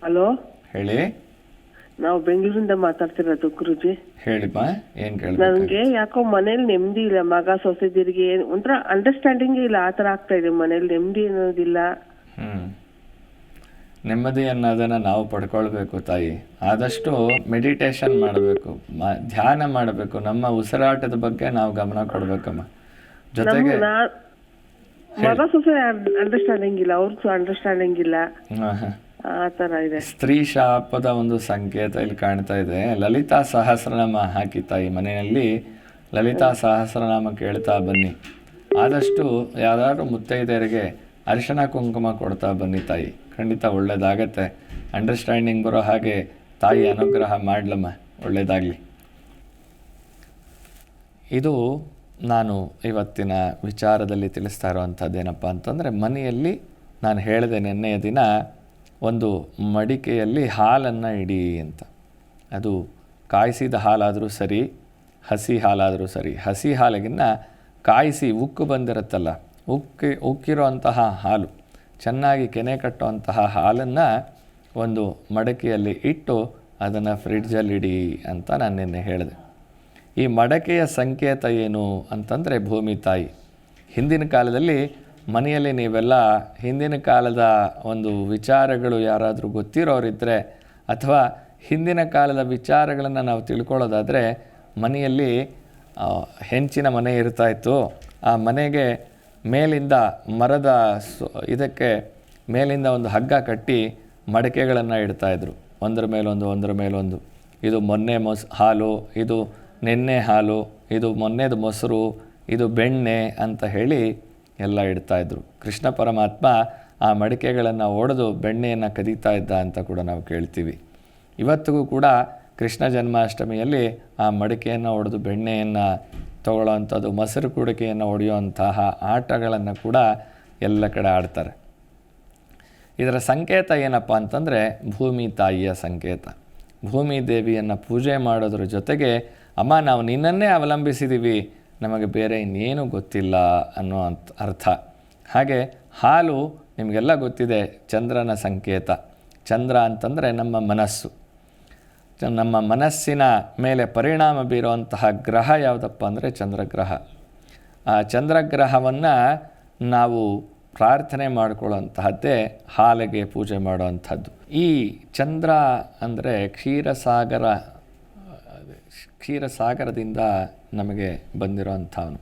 S6: ಹಲೋ
S1: ಹೇಳಿ.
S6: ನಾವು ಬೆಂಗಳೂರಿಂದ ಮಾತಾಡ್ತಿರೋದು ಗುರುಜಿ.
S1: ಹೇಳಿಪ್ಪ ಏನು
S6: ನನ್ಗೆ ಯಾಕೋ ಮನೇಲಿ ನೆಮ್ಮದಿ ಇಲ್ಲ ಮಗ ಸೊಸೆದಿರಿಗೆ ಏನ್- ಒಂಥರ ಅಂಡರ್ಸ್ಟ್ಯಾಂಡಿಂಗ್ ಇಲ್ಲ ಆ ಥರ ಆಗ್ತಾ ಇದೆ ಮನೇಲಿ ನೆಮ್ಮದಿ ಅನ್ನೋದಿಲ್ಲ.
S1: ಹ್ಮ್. ನೆಮ್ಮದಿ ಅನ್ನೋದನ್ನ ನಾವು ಪಡ್ಕೊಳ್ಬೇಕು ತಾಯಿ. ಆದಷ್ಟು ಮೆಡಿಟೇಷನ್ ಮಾಡಬೇಕು ಧ್ಯಾನ ಮಾಡಬೇಕು. ನಮ್ಮ ಉಸಿರಾಟದ ಬಗ್ಗೆ ನಾವು ಗಮನ ಕೊಡ್ಬೇಕಮ್ಮ. ಜೊತೆಗೆ
S6: ನಾ- ಮಗ ಸೊಸೆ ಅಂಡರ್ಸ್ಟ್ಯಾಂಡಿಂಗ್ ಇಲ್ಲ ಅವ್ರದ್ದು ಅಂಡರ್ಸ್ಟ್ಯಾಂಡಿಂಗ್ ಇಲ್ಲ.
S1: ಹಾಂ ಹಾಂ ಸ್ತ್ರೀ ಶಾಪದ ಒಂದು ಸಂಕೇತ ಇಲ್ಲಿ ಕಾಣ್ತಾ ಇದೆ. ಲಲಿತಾ ಸಹಸ್ರನಾಮ ಹಾಕಿ ತಾಯಿ ಮನೆಯಲ್ಲಿ. ಲಲಿತಾ ಸಹಸ್ರನಾಮ ಕೇಳ್ತಾ ಬನ್ನಿ. ಆದಷ್ಟು ಯಾರಾದ್ರೂ ಮುತ್ತೈದೆಯರಿಗೆ ಅರಿಶಿನ ಕುಂಕುಮ ಕೊಡ್ತಾ ಬನ್ನಿ ತಾಯಿ. ಖಂಡಿತ ಒಳ್ಳೇದಾಗತ್ತೆ. ಅಂಡರ್ಸ್ಟ್ಯಾಂಡಿಂಗ್ ಬರೋ ಹಾಗೆ ತಾಯಿ ಅನುಗ್ರಹ ಮಾಡ್ಲಮ್ಮ. ಒಳ್ಳೇದಾಗಲಿ. ಇದು ನಾನು ಇವತ್ತಿನ ವಿಚಾರದಲ್ಲಿ ತಿಳಿಸ್ತಾ ಇರುವಂಥದ್ದೇನಪ್ಪ ಅಂತಂದರೆ ಮನೆಯಲ್ಲಿ ನಾನು ಹೇಳಿದೆ ನಿನ್ನೆಯ ದಿನ ಒಂದು ಮಡಿಕೆಯಲ್ಲಿ ಹಾಲನ್ನು ಇಡಿ ಅಂತ. ಅದು ಕಾಯಿಸಿದ ಹಾಲಾದರೂ ಸರಿ, ಹಸಿ ಹಾಲಾದರೂ ಸರಿ, ಹಸಿ ಹಾಲಿಗಿನ್ನ ಕಾಯಿಸಿ ಉಕ್ಕು ಬಂದಿರುತ್ತಲ್ಲ, ಉಕ್ಕಿ, ಉಕ್ಕಿರುವಂತಹ ಹಾಲು, ಚೆನ್ನಾಗಿ ಕೆನೆ ಕಟ್ಟುವಂತಹ ಹಾಲನ್ನು ಒಂದು ಮಡಕೆಯಲ್ಲಿ ಇಟ್ಟು ಅದನ್ನು ಫ್ರಿಡ್ಜಲ್ಲಿಡಿ ಅಂತ ನಾನು ನಿನ್ನೆ ಹೇಳಿದೆ. ಈ ಮಡಕೆಯ ಸಂಕೇತ ಏನು ಅಂತಂದರೆ ಭೂಮಿ ತಾಯಿ. ಹಿಂದಿನ ಕಾಲದಲ್ಲಿ ಮನೆಯಲ್ಲಿ ನೀವೆಲ್ಲ ಹಿಂದಿನ ಕಾಲದ ಒಂದು ವಿಚಾರಗಳು ಯಾರಾದರೂ ಗೊತ್ತಿರೋರಿದ್ದರೆ ಅಥವಾ ಹಿಂದಿನ ಕಾಲದ ವಿಚಾರಗಳನ್ನು ನಾವು ತಿಳ್ಕೊಳ್ಳೋದಾದರೆ ಮನೆಯಲ್ಲಿ ಹೆಂಚಿನ ಮನೆ ಇರ್ತಾ ಇತ್ತು. ಆ ಮನೆಗೆ ಮೇಲಿಂದ ಮರದ ಇದಕ್ಕೆ ಮೇಲಿಂದ ಒಂದು ಹಗ್ಗ ಕಟ್ಟಿ ಮಡಕೆಗಳನ್ನು ಇಡ್ತಾಯಿದ್ರು ಒಂದರ ಮೇಲೊಂದು ಒಂದರ ಮೇಲೊಂದು. ಇದು ಮೊನ್ನೆ ಮೊಸ್, ಹಾಲು, ಇದು ನೆನ್ನೆ ಹಾಲು, ಇದು ಮೊನ್ನೆದು ಮೊಸರು, ಇದು ಬೆಣ್ಣೆ ಅಂತ ಹೇಳಿ ಎಲ್ಲ ಇಡ್ತಾಯಿದ್ರು ಕೃಷ್ಣ ಪರಮಾತ್ಮ ಆ ಮಡಿಕೆಗಳನ್ನು ಒಡೆದು ಬೆಣ್ಣೆಯನ್ನು ಕದೀತಾ ಇದ್ದ ಅಂತ ಕೂಡ ನಾವು ಕೇಳ್ತೀವಿ. ಇವತ್ತಿಗೂ ಕೂಡ ಕೃಷ್ಣ ಜನ್ಮಾಷ್ಟಮಿಯಲ್ಲಿ ಆ ಮಡಿಕೆಯನ್ನು ಒಡೆದು ಬೆಣ್ಣೆಯನ್ನು ತಗೊಳ್ಳೋವಂಥದ್ದು ಮೊಸರು ಕುಡಿಕೆಯನ್ನು ಒಡೆಯುವಂತಹ ಆಟಗಳನ್ನು ಕೂಡ ಎಲ್ಲ ಕಡೆ ಆಡ್ತಾರೆ. ಇದರ ಸಂಕೇತ ಏನಪ್ಪ ಅಂತಂದರೆ ಭೂಮಿ ತಾಯಿಯ ಸಂಕೇತ. ಭೂಮಿ ದೇವಿಯನ್ನು ಪೂಜೆ ಮಾಡೋದ್ರ ಜೊತೆಗೆ, ಅಮ್ಮ, ನಾವು ನಿನ್ನನ್ನೇ ಅವಲಂಬಿಸಿದ್ದೀವಿ ನಮಗೆ ಬೇರೆ ಇನ್ನೇನು ಗೊತ್ತಿಲ್ಲ ಅನ್ನೋ ಅರ್ಥ. ಹಾಗೆ ಹಾಲು ನಿಮಗೆಲ್ಲ ಗೊತ್ತಿದೆ, ಚಂದ್ರನ ಸಂಕೇತ. ಚಂದ್ರ ಅಂತಂದರೆ ನಮ್ಮ ಮನಸ್ಸು. ನಮ್ಮ ಮನಸ್ಸಿನ ಮೇಲೆ ಪರಿಣಾಮ ಬೀರುವಂತಹ ಗ್ರಹ ಯಾವುದಪ್ಪ ಅಂದರೆ ಚಂದ್ರಗ್ರಹ. ಆ ಚಂದ್ರಗ್ರಹವನ್ನು ನಾವು ಪ್ರಾರ್ಥನೆ ಮಾಡಿಕೊಳ್ಳುವಂತಹದ್ದೇ ಹಾಲಿಗೆ ಪೂಜೆ ಮಾಡುವಂಥದ್ದು. ಈ ಚಂದ್ರ ಅಂದರೆ ಕ್ಷೀರಸಾಗರ, ಕ್ಷೀರಸಾಗರದಿಂದ ನಮಗೆ ಬಂದಿರೋಂಥವನು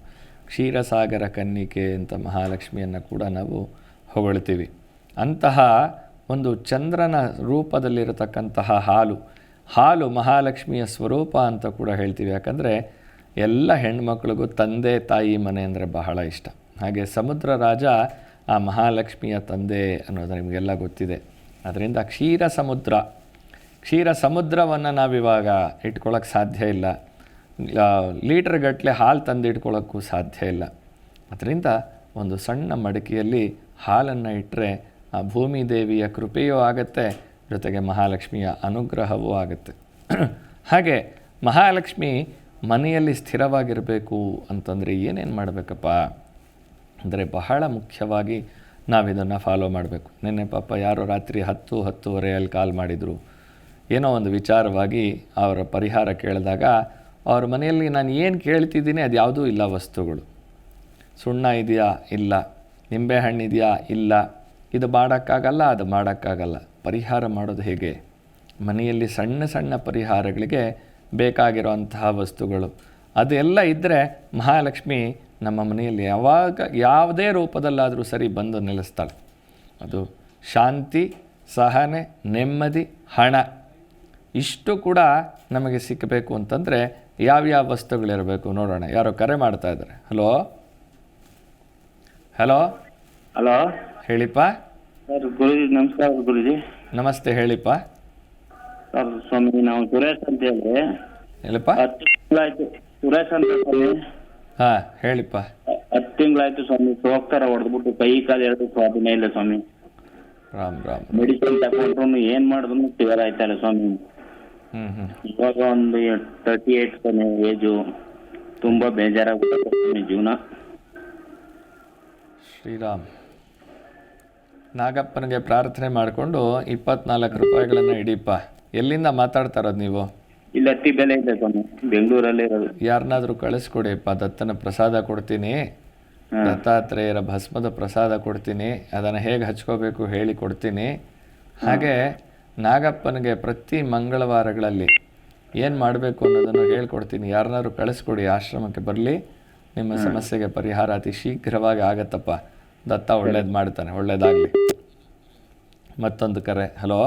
S1: ಕ್ಷೀರಸಾಗರ ಕನ್ನಿಕೆ ಅಂತ ಮಹಾಲಕ್ಷ್ಮಿಯನ್ನು ಕೂಡ ನಾವು ಹೊಗಳ್ತೀವಿ. ಅಂತಹ ಒಂದು ಚಂದ್ರನ ರೂಪದಲ್ಲಿರತಕ್ಕಂತಹ ಹಾಲು ಹಾಲು ಮಹಾಲಕ್ಷ್ಮಿಯ ಸ್ವರೂಪ ಅಂತ ಕೂಡ ಹೇಳ್ತೀವಿ. ಯಾಕಂದರೆ ಎಲ್ಲ ಹೆಣ್ಮಕ್ಳಿಗೂ ತಂದೆ, ತಾಯಿ ಮನೆ ಅಂದರೆ ಬಹಳ ಇಷ್ಟ. ಹಾಗೆ ಸಮುದ್ರ ರಾಜ ಆ ಮಹಾಲಕ್ಷ್ಮಿಯ ತಂದೆ ಅನ್ನೋದು ನಿಮಗೆಲ್ಲ ಗೊತ್ತಿದೆ. ಅದರಿಂದ ಕ್ಷೀರ ಸಮುದ್ರ ಕ್ಷೀರ ಸಮುದ್ರವನ್ನು ನಾವಿವಾಗ ಇಟ್ಕೊಳ್ಳೋಕ್ಕೆ ಸಾಧ್ಯ ಇಲ್ಲ. ಲೀಟ್ರ್ ಗಟ್ಟಲೆ ಹಾಲು ತಂದು ಇಟ್ಕೊಳ್ಳೋಕ್ಕೂ ಸಾಧ್ಯ ಇಲ್ಲ. ಅದರಿಂದ ಒಂದು ಸಣ್ಣ ಮಡಿಕೆಯಲ್ಲಿ ಹಾಲನ್ನು ಇಟ್ಟರೆ ಆ ಭೂಮಿ ದೇವಿಯ ಕೃಪೆಯೂ ಆಗುತ್ತೆ, ಜೊತೆಗೆ ಮಹಾಲಕ್ಷ್ಮಿಯ ಅನುಗ್ರಹವೂ ಆಗುತ್ತೆ. ಹಾಗೆ ಮಹಾಲಕ್ಷ್ಮಿ ಮನೆಯಲ್ಲಿ ಸ್ಥಿರವಾಗಿರಬೇಕು ಅಂತಂದರೆ ಏನೇನು ಮಾಡಬೇಕಪ್ಪ? ಅಂದರೆ ಬಹಳ ಮುಖ್ಯವಾಗಿ ನಾವು ಇದನ್ನು ಫಾಲೋ ಮಾಡಬೇಕು. ನಿನ್ನೆ ಪಾಪ ಯಾರೋ ರಾತ್ರಿ ಹತ್ತು, ಹತ್ತುವರೆಯಲ್ಲಿ ಕಾಲ್ ಮಾಡಿದರು. ಏನೋ ಒಂದು ವಿಚಾರವಾಗಿ ಅವರ ಪರಿಹಾರ ಕೇಳಿದಾಗ ಅವ್ರ ಮನೆಯಲ್ಲಿ ನಾನು ಏನು ಕೇಳ್ತಿದ್ದೀನಿ ಅದು ಯಾವುದೂ ಇಲ್ಲ ವಸ್ತುಗಳು. ಸುಣ್ಣ ಇದೆಯಾ? ಇಲ್ಲ. ನಿಂಬೆಹಣ್ಣು ಇದೆಯಾ? ಇಲ್ಲ. ಇದು ಮಾಡೋಕ್ಕಾಗಲ್ಲ, ಅದು ಮಾಡೋಕ್ಕಾಗಲ್ಲ. ಪರಿಹಾರ ಮಾಡೋದು ಹೇಗೆ? ಮನೆಯಲ್ಲಿ ಸಣ್ಣ ಸಣ್ಣ ಪರಿಹಾರಗಳಿಗೆ ಬೇಕಾಗಿರುವಂತಹ ವಸ್ತುಗಳು. ಅದೆಲ್ಲ ಇದ್ದರೆ ಮಹಾಲಕ್ಷ್ಮಿ ನಮ್ಮ ಮನೆಯಲ್ಲಿ ಯಾವಾಗ, ಯಾವುದೇ ರೂಪದಲ್ಲಾದರೂ ಸರಿ ಬಂದು ನೆಲೆಸ್ತಾಳೆ. ಅದು ಶಾಂತಿ, ಸಹನೆ, ನೆಮ್ಮದಿ, ಹಣ. ಇಷ್ಟು ಕೂಡ ನಮಗೆ ಸಿಕ್ಕಬೇಕು ಅಂತಂದರೆ ಯಾವ್ಯಾವ ವಸ್ತುಗಳಿರಬೇಕು ನೋಡೋಣ. ಯಾರೋ ಕರೆ ಮಾಡ್ತಾ ಇದ್ದಾರೆ. ಹಲೋ ಹಲೋ
S5: ಹಲೋ
S1: ಹೇಳಿಪ್ಪ?
S5: ಸರ್ ಗುರುಜಿ ನಮಸ್ಕಾರ ಗುರುಜಿ.
S1: ನಮಸ್ತೆ ಹೇಳಿಪ್ಪ.
S5: ಸರ್ ಸ್ವಾಮಿ ನಾವು ಸುರೇಶ್ ಅಂತ ಹೇಳಿ.
S1: ಹೇಳಿಪ್ಪ?
S5: ಹತ್ತು ತಿಂಗಳಾಯ್ತು. ಸುರೇಶ್ ಅಂತ ಸ್ವಾಮಿ.
S1: ಹಾಂ ಹೇಳಿಪ್ಪ.
S5: ಹತ್ತು ತಿಂಗಳಾಯ್ತು ಸ್ವಾಮಿ. ಹೋಗ್ತಾರ ತರ ಹೊಡೆದ್ಬಿಟ್ಟು ಕೈ ಕಾಲು ಎರಡು ಸ್ವಾಧೀನ ಇಲ್ಲ ಸ್ವಾಮಿ.
S1: ರಾಮ್ ರಾಮ್.
S5: ಮೆಡಿಸಿನ್ ತಗೊಂಡ್ರು ಏನ್ ಮಾಡಿದ್ರು ಕ್ಲಿಯರ್ ಆಯ್ತಲ್ಲ ಸ್ವಾಮಿ. ಇವಾಗ ಒಂದು ತರ್ಟಿ ಏಟ್ ಏಜು ತುಂಬಾ ಬೇಜಾರಾಗುತ್ತೆ ಸ್ವಾಮಿ ಜೀವನ.
S1: ಶ್ರೀರಾಮ್. ನಾಗಪ್ಪನಿಗೆ ಪ್ರಾರ್ಥನೆ ಮಾಡಿಕೊಂಡು ಇಪ್ಪತ್ನಾಲ್ಕು ರೂಪಾಯಿಗಳನ್ನ ಇಡೀಪ ಎಲ್ಲಿಂದ ಮಾತಾಡ್ತಾ ಇರೋದು ನೀವು?
S5: ಇಲ್ಲಿ ಹತ್ತಿ ಬೆಲೆ ಇದೆ ಸ್ವಾಮಿ. ಬೆಂಗಳೂರಲ್ಲಿ ಇರೋದು.
S1: ಯಾರನ್ನಾದ್ರೂ ಕಳಿಸ್ಕೊಡಿಪ್ಪ ದತ್ತನ ಪ್ರಸಾದ ಕೊಡ್ತೀನಿ. ದತ್ತಾತ್ರೇಯರ ಭಸ್ಮದ ಪ್ರಸಾದ ಕೊಡ್ತೀನಿ. ಅದನ್ನು ಹೇಗೆ ಹಚ್ಕೋಬೇಕು ಹೇಳಿ ಕೊಡ್ತೀನಿ. ಹಾಗೆ ನಾಗಪ್ಪನಿಗೆ ಪ್ರತಿ ಮಂಗಳವಾರಗಳಲ್ಲಿ ಏನು ಮಾಡಬೇಕು ಅನ್ನೋದನ್ನು ಹೇಳ್ಕೊಡ್ತೀನಿ. ಯಾರನ್ನಾದ್ರೂ ಕಳಿಸ್ಕೊಡಿ ಆಶ್ರಮಕ್ಕೆ ಬರಲಿ. ನಿಮ್ಮ ಸಮಸ್ಯೆಗೆ ಪರಿಹಾರ ಅತಿ ಶೀಘ್ರವಾಗಿ ಆಗತ್ತಪ್ಪ. ದತ್ತ ಒಳ್ಳೇದು ಮಾಡ್ತಾನೆ ಒಳ್ಳೇದಾಗಲಿ. ಮತ್ತೊಂದು ಕರೆ. ಹಲೋ?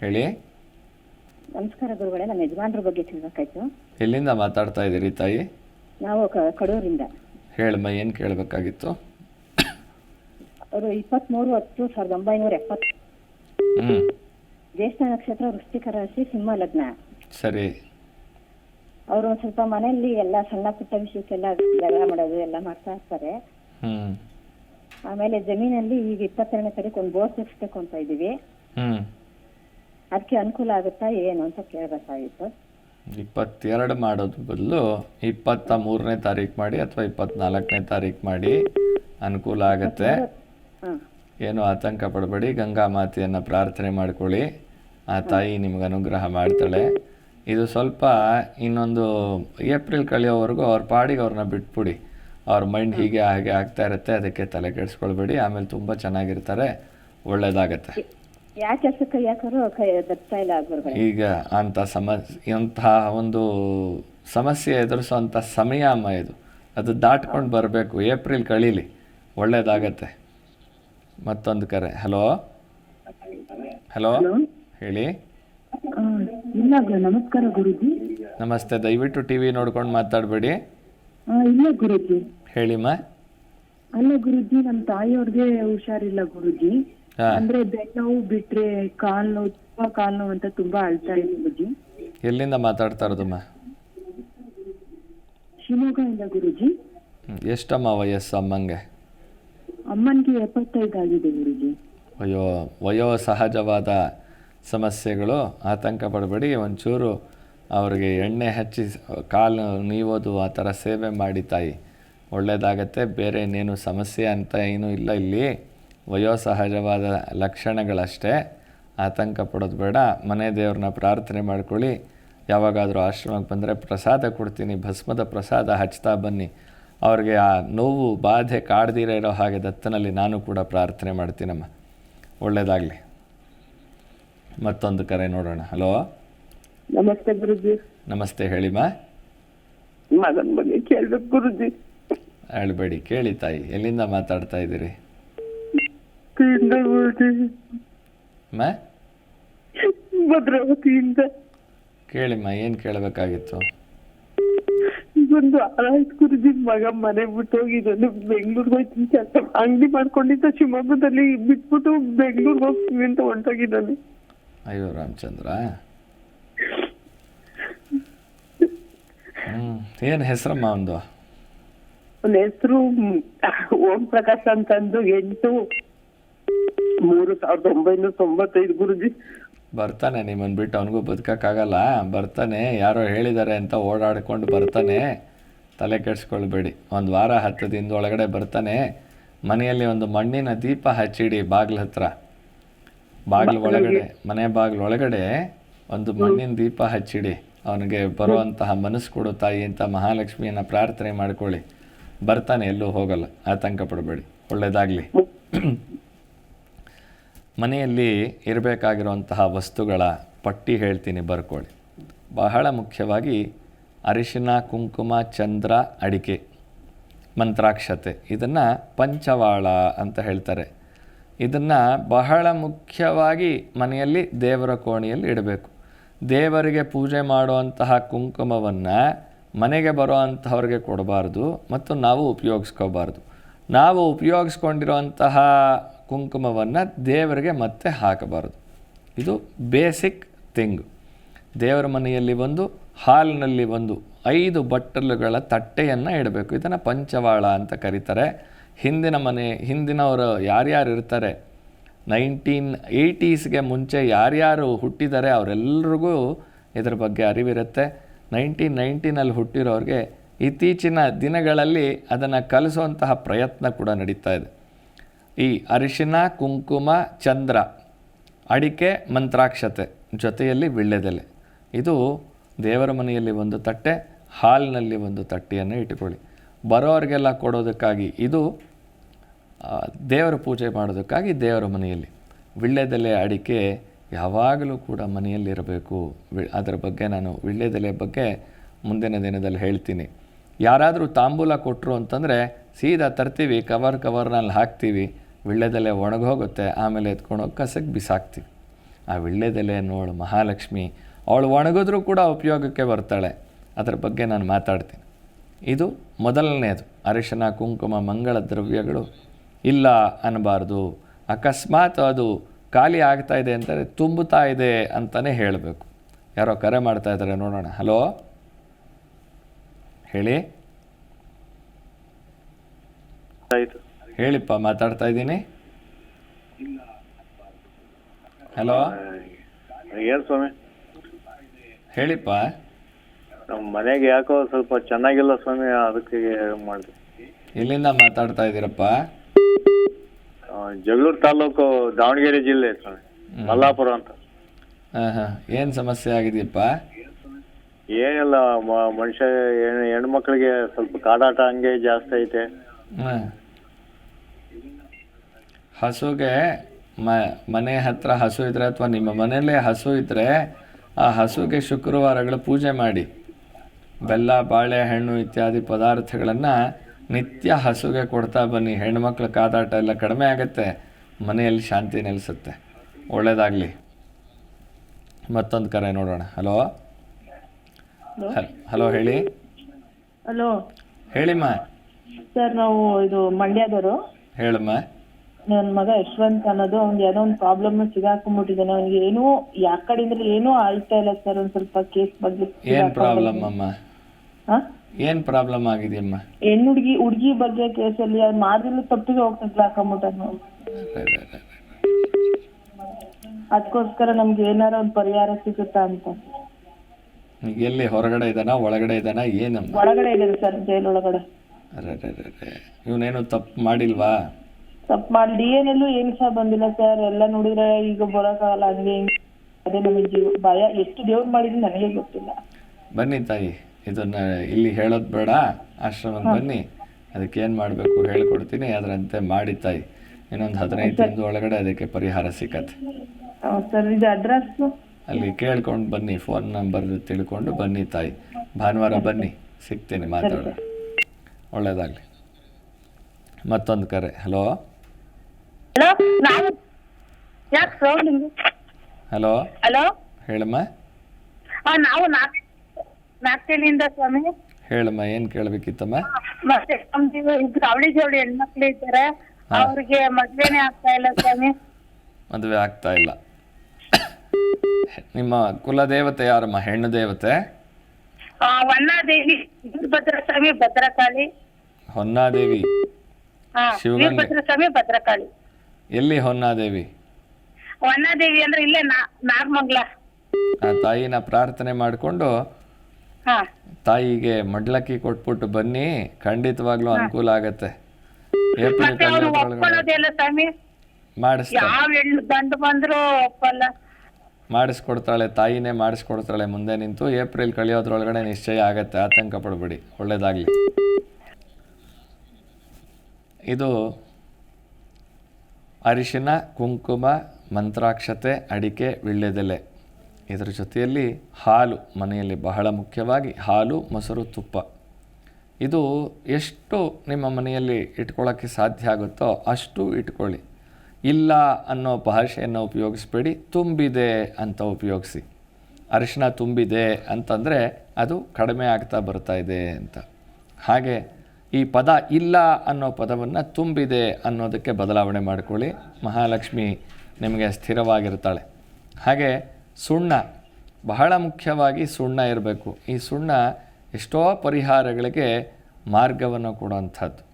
S1: ಹೇಳಿ.
S4: ನಮಸ್ಕಾರ ಗುರುಗಳೇ ನಮ್ಮ ಯಜಮಾನ್ರ ಬಗ್ಗೆ ತಿಳ್ಬೇಕಾಯ್ತು.
S1: ಎಲ್ಲಿಂದ ಮಾತಾಡ್ತಾ ಇದ್ದೀರಿ ತಾಯಿ?
S4: ನಾವು ಕಡೂರಿಂದ.
S1: ಹೇಳಮ್ಮ ಏನು ಕೇಳಬೇಕಾಗಿತ್ತು?
S4: ಅವರು ಇಪ್ಪತ್ಮೂರು ಹತ್ತು ಸಾವಿರದ ಒಂಬೈನೂರ ಎಪ್ಪತ್ತು ಜ್ಯೇಷ್ಠ ನಕ್ಷತ್ರ ವೃಶ್ಚಿಕ ರಾಶಿ ಸಿಂಹ ಲಗ್ನ.
S1: ಸರಿ.
S4: ಅವರು ಒಂದ್ ಸ್ವಲ್ಪ ಮನೆಯಲ್ಲಿ ಎಲ್ಲ ಸಣ್ಣ ಪುಟ್ಟ ವಿಷಯಕ್ಕೆಲ್ಲ ಜಗಳ ಮಾಡೋದು ಎಲ್ಲ ಮಾಡ್ತಾ ಇರ್ತಾರೆ.
S1: ಹ್ಮ್.
S4: ಆಮೇಲೆ ಜಮೀನಲ್ಲಿ ಈಗ ಇಪ್ಪತ್ತೆರಡನೇ ತಾರೀಕು ಒಂದು ಬೋರ್ ತೆಗಿಸ್ಬೇಕು ಅಂತ ಇದೀವಿ
S1: ಹ್ಮ್.
S4: ಅದಕ್ಕೆ ಅನುಕೂಲ ಆಗುತ್ತಾ ಏನು ಅಂತ ಕೇಳಬೇಕಾಗಿತ್ತು
S1: ಇಪ್ಪತ್ತೆರಡು ಮಾಡೋದು ಬದಲು ಇಪ್ಪತ್ತ ಮೂರನೇ ತಾರೀಕು ಮಾಡಿ ಅಥವಾ ಇಪ್ಪತ್ನಾಲ್ಕನೇ ತಾರೀಕು ಮಾಡಿ ಅನುಕೂಲ ಆಗತ್ತೆ.
S4: ಹ್ಮ್.
S1: ಏನು ಆತಂಕ ಪಡಬೇಡಿ ಗಂಗಾ ಮಾತೆಯನ್ನು ಪ್ರಾರ್ಥನೆ ಮಾಡ್ಕೊಳ್ಳಿ. ಆ ತಾಯಿ ನಿಮ್ಗೆ ಅನುಗ್ರಹ ಮಾಡ್ತಾಳೆ. ಇದು ಸ್ವಲ್ಪ ಇನ್ನೊಂದು ಏಪ್ರಿಲ್ ಕಳೆಯೋವರೆಗೂ ಅವ್ರ ಪಾಡಿಗೆ ಅವ್ರನ್ನ ಬಿಟ್ಬಿಡಿ. ಅವ್ರ ಮೈಂಡ್ ಹೀಗೆ ಹಾಗೆ ಆಗ್ತಾ ಇರುತ್ತೆ ಅದಕ್ಕೆ ತಲೆ ಕೆಡಿಸ್ಕೊಳ್ಬೇಡಿ. ಆಮೇಲೆ ತುಂಬ ಚೆನ್ನಾಗಿರ್ತಾರೆ ಒಳ್ಳೇದಾಗತ್ತೆ. ಈಗ ಅಂತ ಸಮಸ್ಯೆ ಅಂತಹ ಒಂದು ಸಮಸ್ಯೆ ಎದುರಿಸುವಂಥ ಸಮಯ ಅಮ್ಮ ಇದು. ಅದು ದಾಟ್ಕೊಂಡು ಬರಬೇಕು ಏಪ್ರಿಲ್ ಕಳೀಲಿ. ಒಳ್ಳೇದಾಗತ್ತೆ. ಮತ್ತೊಂದು ಕರೆ. ಹಲೋ ಹಲೋ ಹೇಳಿ.
S7: ಇಲ್ಲ ನಮಸ್ಕಾರ ಗುರುಜಿ.
S1: ನಮಸ್ತೆ. ದಯವಿಟ್ಟು ಟಿವಿ ನೋಡ್ಕೊಂಡು ಮಾತಾಡಬೇಡಿ.
S7: ಇಲ್ಲ ಗುರುಜಿ.
S1: ಹೇಳಿಮ್ಮ
S7: ಅಲ್ಲ ಗುರುಜಿ ನಮ್ಮ ತಾಯಿಯವ್ರಿಗೆ ಹುಷಾರಿಲ್ಲ ಗುರುಜಿ. ಅಂದ್ರೆ ಬೆನ್ನೋವು ಬಿಟ್ರೆ ಕಾಲ್ ನೋವು ತುಂಬಾ ಕಾಲ್ ನೋವು ಅಂತ ತುಂಬಾ ಅಳ್ತಾ ಇದೆ ಗುರುಜಿ.
S1: ಎಲ್ಲಿಂದ ಮಾತಾಡ್ತಾ ಇರೋದಮ್ಮ
S7: ಶಿವಮೊಗ್ಗದಿಂದ ಗುರುಜಿ.
S1: ಎಷ್ಟಮ್ಮ ವಯಸ್ಸು ಅಮ್ಮಂಗೆ?
S7: ಅಮ್ಮನ್ಗೆ ಎಪ್ಪತ್ತೈದು ಆಗಿದೆ ಗುರುಜಿ.
S1: ಅಯ್ಯೋ, ವಯೋ ಸಹಜವಾದ ಸಮಸ್ಯೆಗಳು, ಆತಂಕ ಪಡಬೇಡಿ. ಒಂಚೂರು ಅವ್ರಿಗೆ ಎಣ್ಣೆ ಹಚ್ಚಿ, ಕಾಲು ನೀವೋದು ಆ ಥರ ಸೇವೆ ಮಾಡಿ ತಾಯಿ. ಒಳ್ಳೇದಾಗತ್ತೆ, ಬೇರೆ ಇನ್ನೇನು ಸಮಸ್ಯೆ ಅಂತ ಏನೂ ಇಲ್ಲ ಇಲ್ಲಿ. ವಯೋ ಸಹಜವಾದ ಲಕ್ಷಣಗಳಷ್ಟೇ. ಆತಂಕ ಪಡೋದು ಬೇಡ. ಮನೆ ದೇವ್ರನ್ನ ಪ್ರಾರ್ಥನೆ ಮಾಡ್ಕೊಳ್ಳಿ. ಯಾವಾಗಾದರೂ ಆಶ್ರಮಕ್ಕೆ ಬಂದರೆ ಪ್ರಸಾದ ಕೊಡ್ತೀನಿ, ಭಸ್ಮದ ಪ್ರಸಾದ ಹಚ್ತಾ ಬನ್ನಿ. ಅವ್ರಿಗೆ ಆ ನೋವು ಬಾಧೆ ಕಾಡ್ದಿರ ಇರೋ ಹಾಗೆ ದತ್ತನಲ್ಲಿ ನಾನು ಕೂಡ ಪ್ರಾರ್ಥನೆ ಮಾಡ್ತೀನಮ್ಮ. ಒಳ್ಳೆಯದಾಗಲಿ ಮತ್ತೊಂದು ಕರೆ ನೋಡೋಣ. ಹಲೋ?
S6: ನಮಸ್ತೆ ಗುರುಜಿ.
S1: ನಮಸ್ತೆ ಹೇಳಿಮ್ಮ.
S6: ಮಗನ್ ಬಗ್ಗೆ ಕೇಳ್ಬೇಕು ಗುರುಜಿ.
S1: ಹೇಳಬೇಡಿ ಕೇಳಿ ತಾಯಿ. ಎಲ್ಲಿಂದ ಮಾತಾಡ್ತಾ ಇದ್ದೀರಿ?
S6: ಭದ್ರಾವತಿಯಿಂದ.
S1: ಕೇಳಿಮ್ಮ ಏನು ಕೇಳಬೇಕಾಗಿತ್ತು?
S6: ಒಂದು ಆರಾಯ್ತು ಗುರುಜಿ ಮಗ ಮನೆ ಬಿಟ್ಟು ಹೋಗಿದ್ದಾನೆ ಬೆಂಗ್ಳೂರ್ಗೆ ಹೋಯ್ತೀನಿ ಕೆಲಸ ಅಂಗಡಿ ಮಾಡ್ಕೊಂಡಿದ್ದ ಶಿವಮೊಗ್ಗದಲ್ಲಿ ಬಿಟ್ಬಿಟ್ಟು ಬೆಂಗ್ಳೂರ್ಗೆ ಹೋಗ್ತೀನಿ ಅಂತ ಹೊಂಟೋಗಿದ್ದಾನೆ
S1: ಅಯ್ಯೋ ರಾಮಚಂದ್ರ. ಏನ್ ಏನು ಹೆಸರಮ್ಮ ಒಂದು?
S6: ಅವನ ಹೆಸರು ಓಂ ಪ್ರಕಾಶ್ ಅಂತಂದು ಎಂಟು ಮೂರು ಸಾವಿರದ ಒಂಬೈನೂರ ತೊಂಬತ್ತೈದು ಗುರುಜಿ.
S1: ಬರ್ತಾನೆ ನಿಮ್ಮನ್ನು ಬಿಟ್ಟು ಅವನಿಗೂ ಬದುಕೋಕ್ಕಾಗಲ್ಲ. ಬರ್ತಾನೆ ಯಾರೋ ಹೇಳಿದ್ದಾರೆ ಅಂತ ಓಡಾಡ್ಕೊಂಡು ಬರ್ತಾನೆ. ತಲೆ ಕೆಡಿಸ್ಕೊಳ್ಬೇಡಿ. ಒಂದು ವಾರ ಹತ್ತು ದಿನದ ಒಳಗಡೆ ಬರ್ತಾನೆ. ಮನೆಯಲ್ಲಿ ಒಂದು ಮಣ್ಣಿನ ದೀಪ ಹಚ್ಚಿಡಿ ಬಾಗಿಲ ಹತ್ರ. ಬಾಗಿಲು ಒಳಗಡೆ ಮನೆ ಬಾಗಿಲು ಒಳಗಡೆ ಒಂದು ಮಣ್ಣಿನ ದೀಪ ಹಚ್ಚಿಡಿ. ಅವನಿಗೆ ಬರುವಂತಹ ಮನಸ್ಸು ಕೊಡು ತಾಯಿ ಅಂತ ಮಹಾಲಕ್ಷ್ಮಿಯನ್ನು ಪ್ರಾರ್ಥನೆ ಮಾಡ್ಕೊಳ್ಳಿ. ಬರ್ತಾನೆ ಎಲ್ಲೂ ಹೋಗಲ್ಲ. ಆತಂಕ ಪಡಬೇಡಿ. ಒಳ್ಳೆಯದಾಗಲಿ ಮನೆಯಲ್ಲಿ ಇರಬೇಕಾಗಿರುವಂತಹ ವಸ್ತುಗಳ ಪಟ್ಟಿ ಹೇಳ್ತೀನಿ ಬರ್ಕೊಳ್ಳಿ ಬಹಳ ಮುಖ್ಯವಾಗಿ ಅರಿಶಿನ, ಕುಂಕುಮ, ಚಂದ್ರ, ಅಡಿಕೆ, ಮಂತ್ರಾಕ್ಷತೆ, ಇದನ್ನು ಪಂಚವಾಳ ಅಂತ ಹೇಳ್ತಾರೆ. ಇದನ್ನು ಬಹಳ ಮುಖ್ಯವಾಗಿ ಮನೆಯಲ್ಲಿ ದೇವರ ಕೋಣೆಯಲ್ಲಿ ಇಡಬೇಕು. ದೇವರಿಗೆ ಪೂಜೆ ಮಾಡುವಂತಹ ಕುಂಕುಮವನ್ನು ಮನೆಗೆ ಬರೋ ಅಂಥವ್ರಿಗೆ ಕೊಡಬಾರ್ದು ಮತ್ತು ನಾವು ಉಪಯೋಗಿಸ್ಕೋಬಾರ್ದು. ನಾವು ಉಪಯೋಗಿಸ್ಕೊಂಡಿರುವಂತಹ ಕುಂಕುಮವನ್ನು ದೇವರಿಗೆ ಮತ್ತೆ ಹಾಕಬಾರದು. ಇದು ಬೇಸಿಕ್ ಥಿಂಗ್. ದೇವರ ಮನೆಯಲ್ಲಿ ಒಂದು, ಹಾಲ್ನಲ್ಲಿ ಒಂದು, ಐದು ಬಟ್ಟಲುಗಳ ತಟ್ಟೆಯನ್ನು ಇಡಬೇಕು. ಇದನ್ನು ಪಂಚವಾಳ ಅಂತ ಕರೀತಾರೆ. ಹಿಂದಿನ ಮನೆ, ಹಿಂದಿನವರು ಯಾರ್ಯಾರು ಇರ್ತಾರೆ? ನೈನ್ಟೀನ್ ಏಯ್ಟೀಸ್ಗೆ ಮುಂಚೆ ಯಾರ್ಯಾರು ಹುಟ್ಟಿದ್ದಾರೆ ಅವರೆಲ್ಲರಿಗೂ ಇದರ ಬಗ್ಗೆ ಅರಿವಿರುತ್ತೆ. ನೈನ್ಟೀನ್ ನೈನ್ಟೀನಲ್ಲಿ ಹುಟ್ಟಿರೋರಿಗೆ ಇತ್ತೀಚಿನ ದಿನಗಳಲ್ಲಿ ಅದನ್ನು ಕಲಿಸುವಂತಹ ಪ್ರಯತ್ನ ಕೂಡ ನಡೀತಾ ಇದೆ. ಈ ಅರಿಶಿನ, ಕುಂಕುಮ, ಚಂದ್ರ, ಅಡಿಕೆ, ಮಂತ್ರಾಕ್ಷತೆ ಜೊತೆಯಲ್ಲಿ ವಿಳ್ಳೆದೆಲೆ ಇದು ದೇವರ ಮನೆಯಲ್ಲಿ ಒಂದು ತಟ್ಟೆ, ಹಾಲ್ನಲ್ಲಿ ಒಂದು ತಟ್ಟೆಯನ್ನು ಇಟ್ಟುಕೊಳ್ಳಿ. ಬರೋರಿಗೆಲ್ಲ ಕೊಡೋದಕ್ಕಾಗಿ ಇದು ದೇವರ ಪೂಜೆ ಮಾಡೋದಕ್ಕಾಗಿ ದೇವರ ಮನೆಯಲ್ಲಿ. ವಿಳ್ಳೆದೆಲೆ ಅಡಿಕೆ ಯಾವಾಗಲೂ ಕೂಡ ಮನೆಯಲ್ಲಿರಬೇಕು ಅದರ ಬಗ್ಗೆ ನಾನು ವಿಳ್ಳೆದೆಲೆ ಬಗ್ಗೆ ಮುಂದಿನ ದಿನದಲ್ಲಿ ಹೇಳ್ತೀನಿ. ಯಾರಾದರೂ ತಾಂಬೂಲ ಕೊಟ್ಟರು ಅಂತಂದರೆ ಸೀದಾ ತರ್ತೀವಿ, ಕವರ್ ಕವರ್ನಲ್ಲಿ ಹಾಕ್ತೀವಿ. ವಿಳ್ಳೆದೆಲೆ ಒಣಗೋಗುತ್ತೆ, ಆಮೇಲೆ ಎತ್ಕೊಂಡು ಕಸಕ್ಕೆ ಬಿಸಾಕ್ತೀವಿ. ಆ ವಿಳ್ಳೆದೆಲೆ ನೋಡು ಮಹಾಲಕ್ಷ್ಮಿ, ಅವಳು ಒಣಗಿದ್ರೂ ಕೂಡ ಉಪಯೋಗಕ್ಕೆ ಬರ್ತಾಳೆ. ಅದರ ಬಗ್ಗೆ ನಾನು ಮಾತಾಡ್ತೀನಿ. ಇದು ಮೊದಲನೇದು ಅರಿಶಿನ, ಕುಂಕುಮ, ಮಂಗಳ ದ್ರವ್ಯಗಳು ಇಲ್ಲ ಅನ್ನಬಾರ್ದು. ಅಕಸ್ಮಾತ್ ಅದು ಖಾಲಿ ಆಗ್ತಾ ಇದೆ ಅಂತಾರೆ ತುಂಬುತ್ತಾ ಇದೆ ಅಂತಲೇ ಹೇಳಬೇಕು. ಯಾರೋ ಕರೆ ಮಾಡ್ತಾ ಇದ್ದಾರೆ ನೋಡೋಣ. ಹಲೋ? ಹೇಳಿ.
S2: ಆಯ್ತು.
S1: ಹೇಳಿಪ್ಪ ಮಾತಾಡ್ತಾ ಇದ್ದೀನಿ. ಹಲೋ
S2: ಏನ್ ಸ್ವಾಮಿ.
S1: ಹೇಳಿಪ್ಪ.
S2: ನಮ್ಮ ಮನೆಗೆ ಯಾಕೋ ಸ್ವಲ್ಪ ಚೆನ್ನಾಗಿಲ್ಲ ಸ್ವಾಮಿ ಅದಕ್ಕೆ ಮಾಡಿದೆ.
S1: ಎಲ್ಲಿಂದ ಮಾತಾಡ್ತಾ ಇದ್ದೀರಪ್ಪ?
S2: ಜಗಳೂರು ತಾಲೂಕು ದಾವಣಗೆರೆ ಜಿಲ್ಲೆ ಸ್ವಾಮಿ ಮಲ್ಲಾಪುರ ಅಂತ.
S1: ಹಾಂ ಹಾಂ. ಏನು ಸಮಸ್ಯೆ ಆಗಿದೆಯಪ್ಪ?
S2: ಏನಿಲ್ಲ ಮನುಷ್ಯ ಹೆಣ್- ಹೆಣ್ಮಕ್ಳಿಗೆ ಸ್ವಲ್ಪ ಕಾಡಾಟ ಹಂಗೆ ಜಾಸ್ತಿ ಐತೆ.
S1: ಹಾಂ. ಹಸುಗೆ ಮ ಮನೆ ಹತ್ರ ಹಸು ಇದ್ದರೆ ಅಥವಾ ನಿಮ್ಮ ಮನೆಯಲ್ಲೇ ಹಸು ಇದ್ದರೆ ಆ ಹಸುಗೆ ಶುಕ್ರವಾರಗಳು ಪೂಜೆ ಮಾಡಿ. ಬೆಲ್ಲ ಬಾಳೆಹಣ್ಣು ಇತ್ಯಾದಿ ಪದಾರ್ಥಗಳನ್ನು ನಿತ್ಯ ಹಸುಗೆ ಕೊಡ್ತಾ ಬನ್ನಿ. ಹೆಣ್ಮಕ್ಳ ಕಾದಾಟ ಎಲ್ಲ ಕಡಿಮೆ ಆಗುತ್ತೆ. ಮನೆಯಲ್ಲಿ ಶಾಂತಿ ನೆಲೆಸುತ್ತೆ. ಒಳ್ಳೆಯದಾಗಲಿ ಮತ್ತೊಂದು ಕರೆ ನೋಡೋಣ. ಹಲೋ? ಹಲೋ? ಹೇಳಿ.
S7: ಹಲೋ?
S1: ಹೇಳಿಮ್ಮ
S7: ಸರ್ ನಾವು ಇದು ಮಂಡ್ಯದವರು.
S1: ಹೇಳಮ್ಮ
S7: ನನ್ನ ಮಗ ಯಶವಂತ್ ಅನ್ನೋದು ಅವ್ನಿಗೆ ಏನೋ ಒಂದು ಪ್ರಾಬ್ಲಮ್ ಸಿಗಾಕೊಂಡ್ಬಿಟ್ಟಿದ್ದಾನೆ. ಅವ್ನಿಗೆ ಏನೋ ಯಾ ಕಡೆಯಿಂದ ಏನೂ ಆಯ್ತಾ ಇಲ್ಲ ಸರ್ ಒಂದ್ ಸ್ವಲ್ಪ ಕೇಸ್ ಬಗ್ಗೆ
S1: ಏನು ಪ್ರಾಬ್ಲಮ್ ಅಮ್ಮ?
S7: ಹಾ
S1: ಏನು ಪ್ರಾಬ್ಲಮ್ ಆಗಿದೆಯಮ್ಮ
S7: ಹೆಣ್ಣು ಹುಡುಗಿ ಹುಡುಗಿ ಬಗ್ಗೆ ಕೇಸಲ್ಲಿ ಅವ್ನು ಮಾಡಿದ್ರು ತಪ್ಪಿಗೆ ಹೋಗ್ತಾ ಹಾಕೊಂಬಿಟ್ಟಾನು ಅದಕ್ಕೋಸ್ಕರ ನಮ್ಗೆ ಏನಾರ ಒಂದು ಪರಿಹಾರ ಸಿಗುತ್ತಾ ಅಂತ.
S1: ಎಲ್ಲಿ ಹೊರಗಡೆ ಇದಾನ ಒಳಗಡೆ ಇದ್ದಾನ ಏನಮ್ಮ?
S7: ಒಳಗಡೆ ಇದೆ ಸರ್ ಜೈಲ್ ಒಳಗಡೆ
S1: ಅರೆ ಇವನೇನು ತಪ್ಪು ಮಾಡಿಲ್ವಾ?
S7: ತಪ್ಪು ಮಾಡಿ ಡಿ ಎನ್ ಎಲ್ಲೂ ಏನು ಸಹ ಬಂದಿಲ್ಲ ಸರ್. ಎಲ್ಲ ನೋಡಿದ್ರೆ ಈಗ ಬರೋಕ್ಕಾಗಲ್ಲ. ಹಂಗೆ ಹಿಂಗೆ. ಅದೇ ನಮಗೆ ಜೀವ ಭಯ. ಎಷ್ಟು ದೇವ್ರು ಮಾಡಿದ್ರು ನನಗೆ ಗೊತ್ತಿಲ್ಲ.
S1: ಬನ್ನಿ ತಾಯಿ. ಇದನ್ನ ಇಲ್ಲಿ ಹೇಳೋದು ಬೇಡ. ಆಶ್ರಮಕ್ಕೆ ಬನ್ನಿ. ಅದಕ್ಕೆ ಏನು ಮಾಡಬೇಕು ಹೇಳ್ಕೊಡ್ತೀನಿ. ಅದರಂತೆ ಮಾಡಿ ತಾಯಿ. ಇನ್ನೊಂದು ಹದಿನೈದು ದಿನದ ಒಳಗಡೆ ಅದಕ್ಕೆ ಪರಿಹಾರ ಸಿಕ್ಕತ್ತೆ
S7: ಸರ್ ಇದು ಅಡ್ರೆಸ್
S1: ಅಲ್ಲಿ ಕೇಳ್ಕೊಂಡು ಬನ್ನಿ. ಫೋನ್ ನಂಬರ್ ತಿಳ್ಕೊಂಡು ಬನ್ನಿ ತಾಯಿ. ಭಾನುವಾರ ಬನ್ನಿ. ಸಿಗ್ತೀನಿ ಮಾತಾಡೋಣ. ಒಳ್ಳೇದಾಗ್ಲಿ. ಮತ್ತೊಂದು ಕರೆ. ಹಲೋ?
S8: ಹಲೋ ನಾವು ಯಾಕೆ ಸೌಂಡ್
S1: ಹಲೋ?
S8: ಹಲೋ?
S1: ಹೇಳಮ್ಮ.
S8: ನಾವು ನಾಕ್ ನಾಲ್ಕೇಳಿಂದ ಸ್ವಾಮಿ.
S1: ಹೇಳಮ್ಮ ಏನ್ ಕೇಳ್ಬೇಕಿತ್ತಮ್ಮ?
S8: ಮತ್ತೆ ನಮ್ದು ಇಬ್ರು ಅವಳಿ ಜೋಡಿ ಹೆಣ್ಮಕ್ಳು ಇದ್ದಾರೆ. ಅವ್ರಿಗೆ ಮದ್ವೆನೇ ಆಗ್ತಾ ಇಲ್ಲ ಸ್ವಾಮಿ.
S1: ಮದುವೆ ಆಗ್ತಾ ಇಲ್ಲ. ನಿಮ್ಮ ಕುಲದೇವತೆ ಯಾರಮ್ಮ? ಹೆಣ್ಣು ದೇವತೆ?
S8: ಆ, ವನ್ನಾದೇವಿ ವೀರಭದ್ರಸ್ವಾಮಿ ಭದ್ರಕಾಳಿ.
S1: ಹೊನ್ನಾದೇವಿ.
S8: ಹಾ
S1: ಶಿವಗಂಗೆ.
S8: ವೀರಭದ್ರಸ್ವಾಮಿ ಭದ್ರಕಾಳಿ.
S1: ಎಲ್ಲಿ ಹೊನ್ನಾದೇವಿ
S8: ಹೊನ್ನಾದೇವಿ ಅಂದ್ರೆ ಇಲ್ಲೇ ನಾಗಮಂಗ್ಲ.
S1: ಆ ತಾಯಿನ ಪ್ರಾರ್ಥನೆ ಮಾಡಿಕೊಂಡು ತಾಯಿಗೆ ಮಡ್ಲಕ್ಕಿ ಕೊಟ್ಬಿಟ್ಟು ಬನ್ನಿ ಖಂಡಿತವಾಗ್ಲೂ ಅನುಕೂಲ ಆಗತ್ತೆ. ಮಾಡಿಸ್ಕೊಡ್ತಾಳೆ ತಾಯಿನೇ ಮಾಡಿಸ್ಕೊಡ್ತಾಳೆ ಮುಂದೆ ನಿಂತು ಏಪ್ರಿಲ್ ಕಳಿಯೋದ್ರೊಳಗಡೆ ನಿಶ್ಚಯ ಆಗತ್ತೆ ಆತಂಕ ಪಡಬೇಡಿ ಒಳ್ಳೇದಾಗ್ಲಿ. ಇದು ಅರಿಶಿನ, ಕುಂಕುಮ, ಮಂತ್ರಾಕ್ಷತೆ, ಅಡಿಕೆ, ವಿಳ್ಳೆದೆಲೆ. ಇದರ ಜೊತೆಯಲ್ಲಿ ಹಾಲು ಮನೆಯಲ್ಲಿ ಬಹಳ ಮುಖ್ಯವಾಗಿ ಹಾಲು, ಮೊಸರು, ತುಪ್ಪ. ಇದು ಎಷ್ಟು ನಿಮ್ಮ ಮನೆಯಲ್ಲಿ ಇಟ್ಕೊಳ್ಳೋಕ್ಕೆ ಸಾಧ್ಯ ಆಗುತ್ತೋ ಅಷ್ಟು ಇಟ್ಕೊಳ್ಳಿ. ಇಲ್ಲ ಅನ್ನೋ ಭಾಷೆಯನ್ನು ಉಪಯೋಗಿಸ್ಬೇಡಿ, ತುಂಬಿದೆ ಅಂತ ಉಪಯೋಗಿಸಿ. ಅರಿಶಿನ ತುಂಬಿದೆ ಅಂತಂದರೆ ಅದು ಕಡಿಮೆ ಆಗ್ತಾ ಬರ್ತಾ ಇದೆ ಅಂತ. ಹಾಗೆ ಈ ಪದ ಇಲ್ಲ ಅನ್ನೋ ಪದವನ್ನು ತುಂಬಿದೆ ಅನ್ನೋದಕ್ಕೆ ಬದಲಾವಣೆ ಮಾಡಿಕೊಳ್ಳಿ. ಮಹಾಲಕ್ಷ್ಮಿ ನಿಮಗೆ ಸ್ಥಿರವಾಗಿರ್ತಾಳೆ. ಹಾಗೆ ಸುಣ್ಣ, ಬಹಳ ಮುಖ್ಯವಾಗಿ ಸುಣ್ಣ ಇರಬೇಕು. ಈ ಸುಣ್ಣ ಎಷ್ಟೋ ಪರಿಹಾರಗಳಿಗೆ ಮಾರ್ಗವನ್ನು ಕೊಡುವಂಥದ್ದು.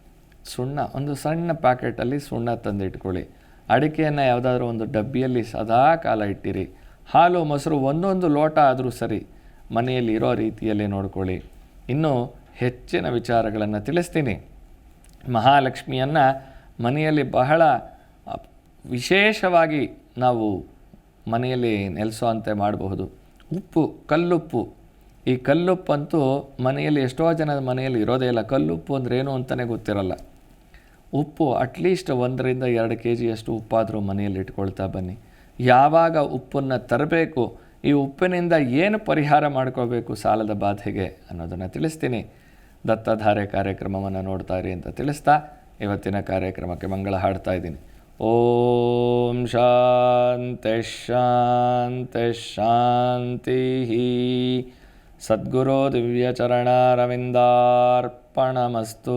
S1: ಸುಣ್ಣ, ಒಂದು ಸಣ್ಣ ಪ್ಯಾಕೆಟಲ್ಲಿ ಸುಣ್ಣ ತಂದಿಟ್ಕೊಳ್ಳಿ. ಅಡಿಕೆಯನ್ನು ಯಾವುದಾದ್ರೂ ಒಂದು ಡಬ್ಬಿಯಲ್ಲಿ ಸದಾ ಕಾಲ ಇಟ್ಟಿರಿ. ಹಾಲು, ಮೊಸರು ಒಂದೊಂದು ಲೋಟ ಆದರೂ ಸರಿ ಮನೆಯಲ್ಲಿ ಇರೋ ರೀತಿಯಲ್ಲಿ ನೋಡ್ಕೊಳ್ಳಿ. ಇನ್ನೂ ಹೆಚ್ಚಿನ ವಿಚಾರಗಳನ್ನು ತಿಳಿಸ್ತೀನಿ. ಮಹಾಲಕ್ಷ್ಮಿಯನ್ನು ಮನೆಯಲ್ಲಿ ಬಹಳ ವಿಶೇಷವಾಗಿ ನಾವು ಮನೆಯಲ್ಲಿ ನೆಲೆಸುವಂತೆ ಮಾಡಬಹುದು. ಉಪ್ಪು, ಕಲ್ಲುಪ್ಪು. ಈ ಕಲ್ಲುಪ್ಪಂತೂ ಮನೆಯಲ್ಲಿ ಎಷ್ಟೋ ಜನದ ಮನೆಯಲ್ಲಿ ಇರೋದೇ ಇಲ್ಲ. ಕಲ್ಲುಪ್ಪು ಅಂದ್ರೆ ಏನು ಅಂತಲೇ ಗೊತ್ತಿರಲ್ಲ. ಉಪ್ಪು ಅಟ್ಲೀಸ್ಟ್ ಒಂದರಿಂದ ಎರಡು ಕೆ ಜಿಯಷ್ಟು ಉಪ್ಪಾದರೂ ಮನೆಯಲ್ಲಿ ಇಟ್ಕೊಳ್ತಾ ಬನ್ನಿ. ಯಾವಾಗ ಉಪ್ಪನ್ನು ತರಬೇಕು, ಈ ಉಪ್ಪಿನಿಂದ ಏನು ಪರಿಹಾರ ಮಾಡ್ಕೋಬೇಕು ಸಾಲದ ಬಾಧೆಗೆ ಅನ್ನೋದನ್ನು ತಿಳಿಸ್ತೀನಿ. ದತ್ತಧಾರೆ ಕಾರ್ಯಕ್ರಮವನ್ನು ನೋಡ್ತಾ ಇರಿ ಅಂತ ತಿಳಿಸ್ತಾ ಇವತ್ತಿನ ಕಾರ್ಯಕ್ರಮಕ್ಕೆ ಮಂಗಳ ಹಾಡ್ತಾ ಇದ್ದೀನಿ. ಓಂ ಶಾಂತಿ ಶಾಂತಿ ಶಾಂತಿ ಸದ್ಗುರೋ ದಿವ್ಯಚರಣಾರವಿಂದಾರ್ಪಣಮಸ್ತು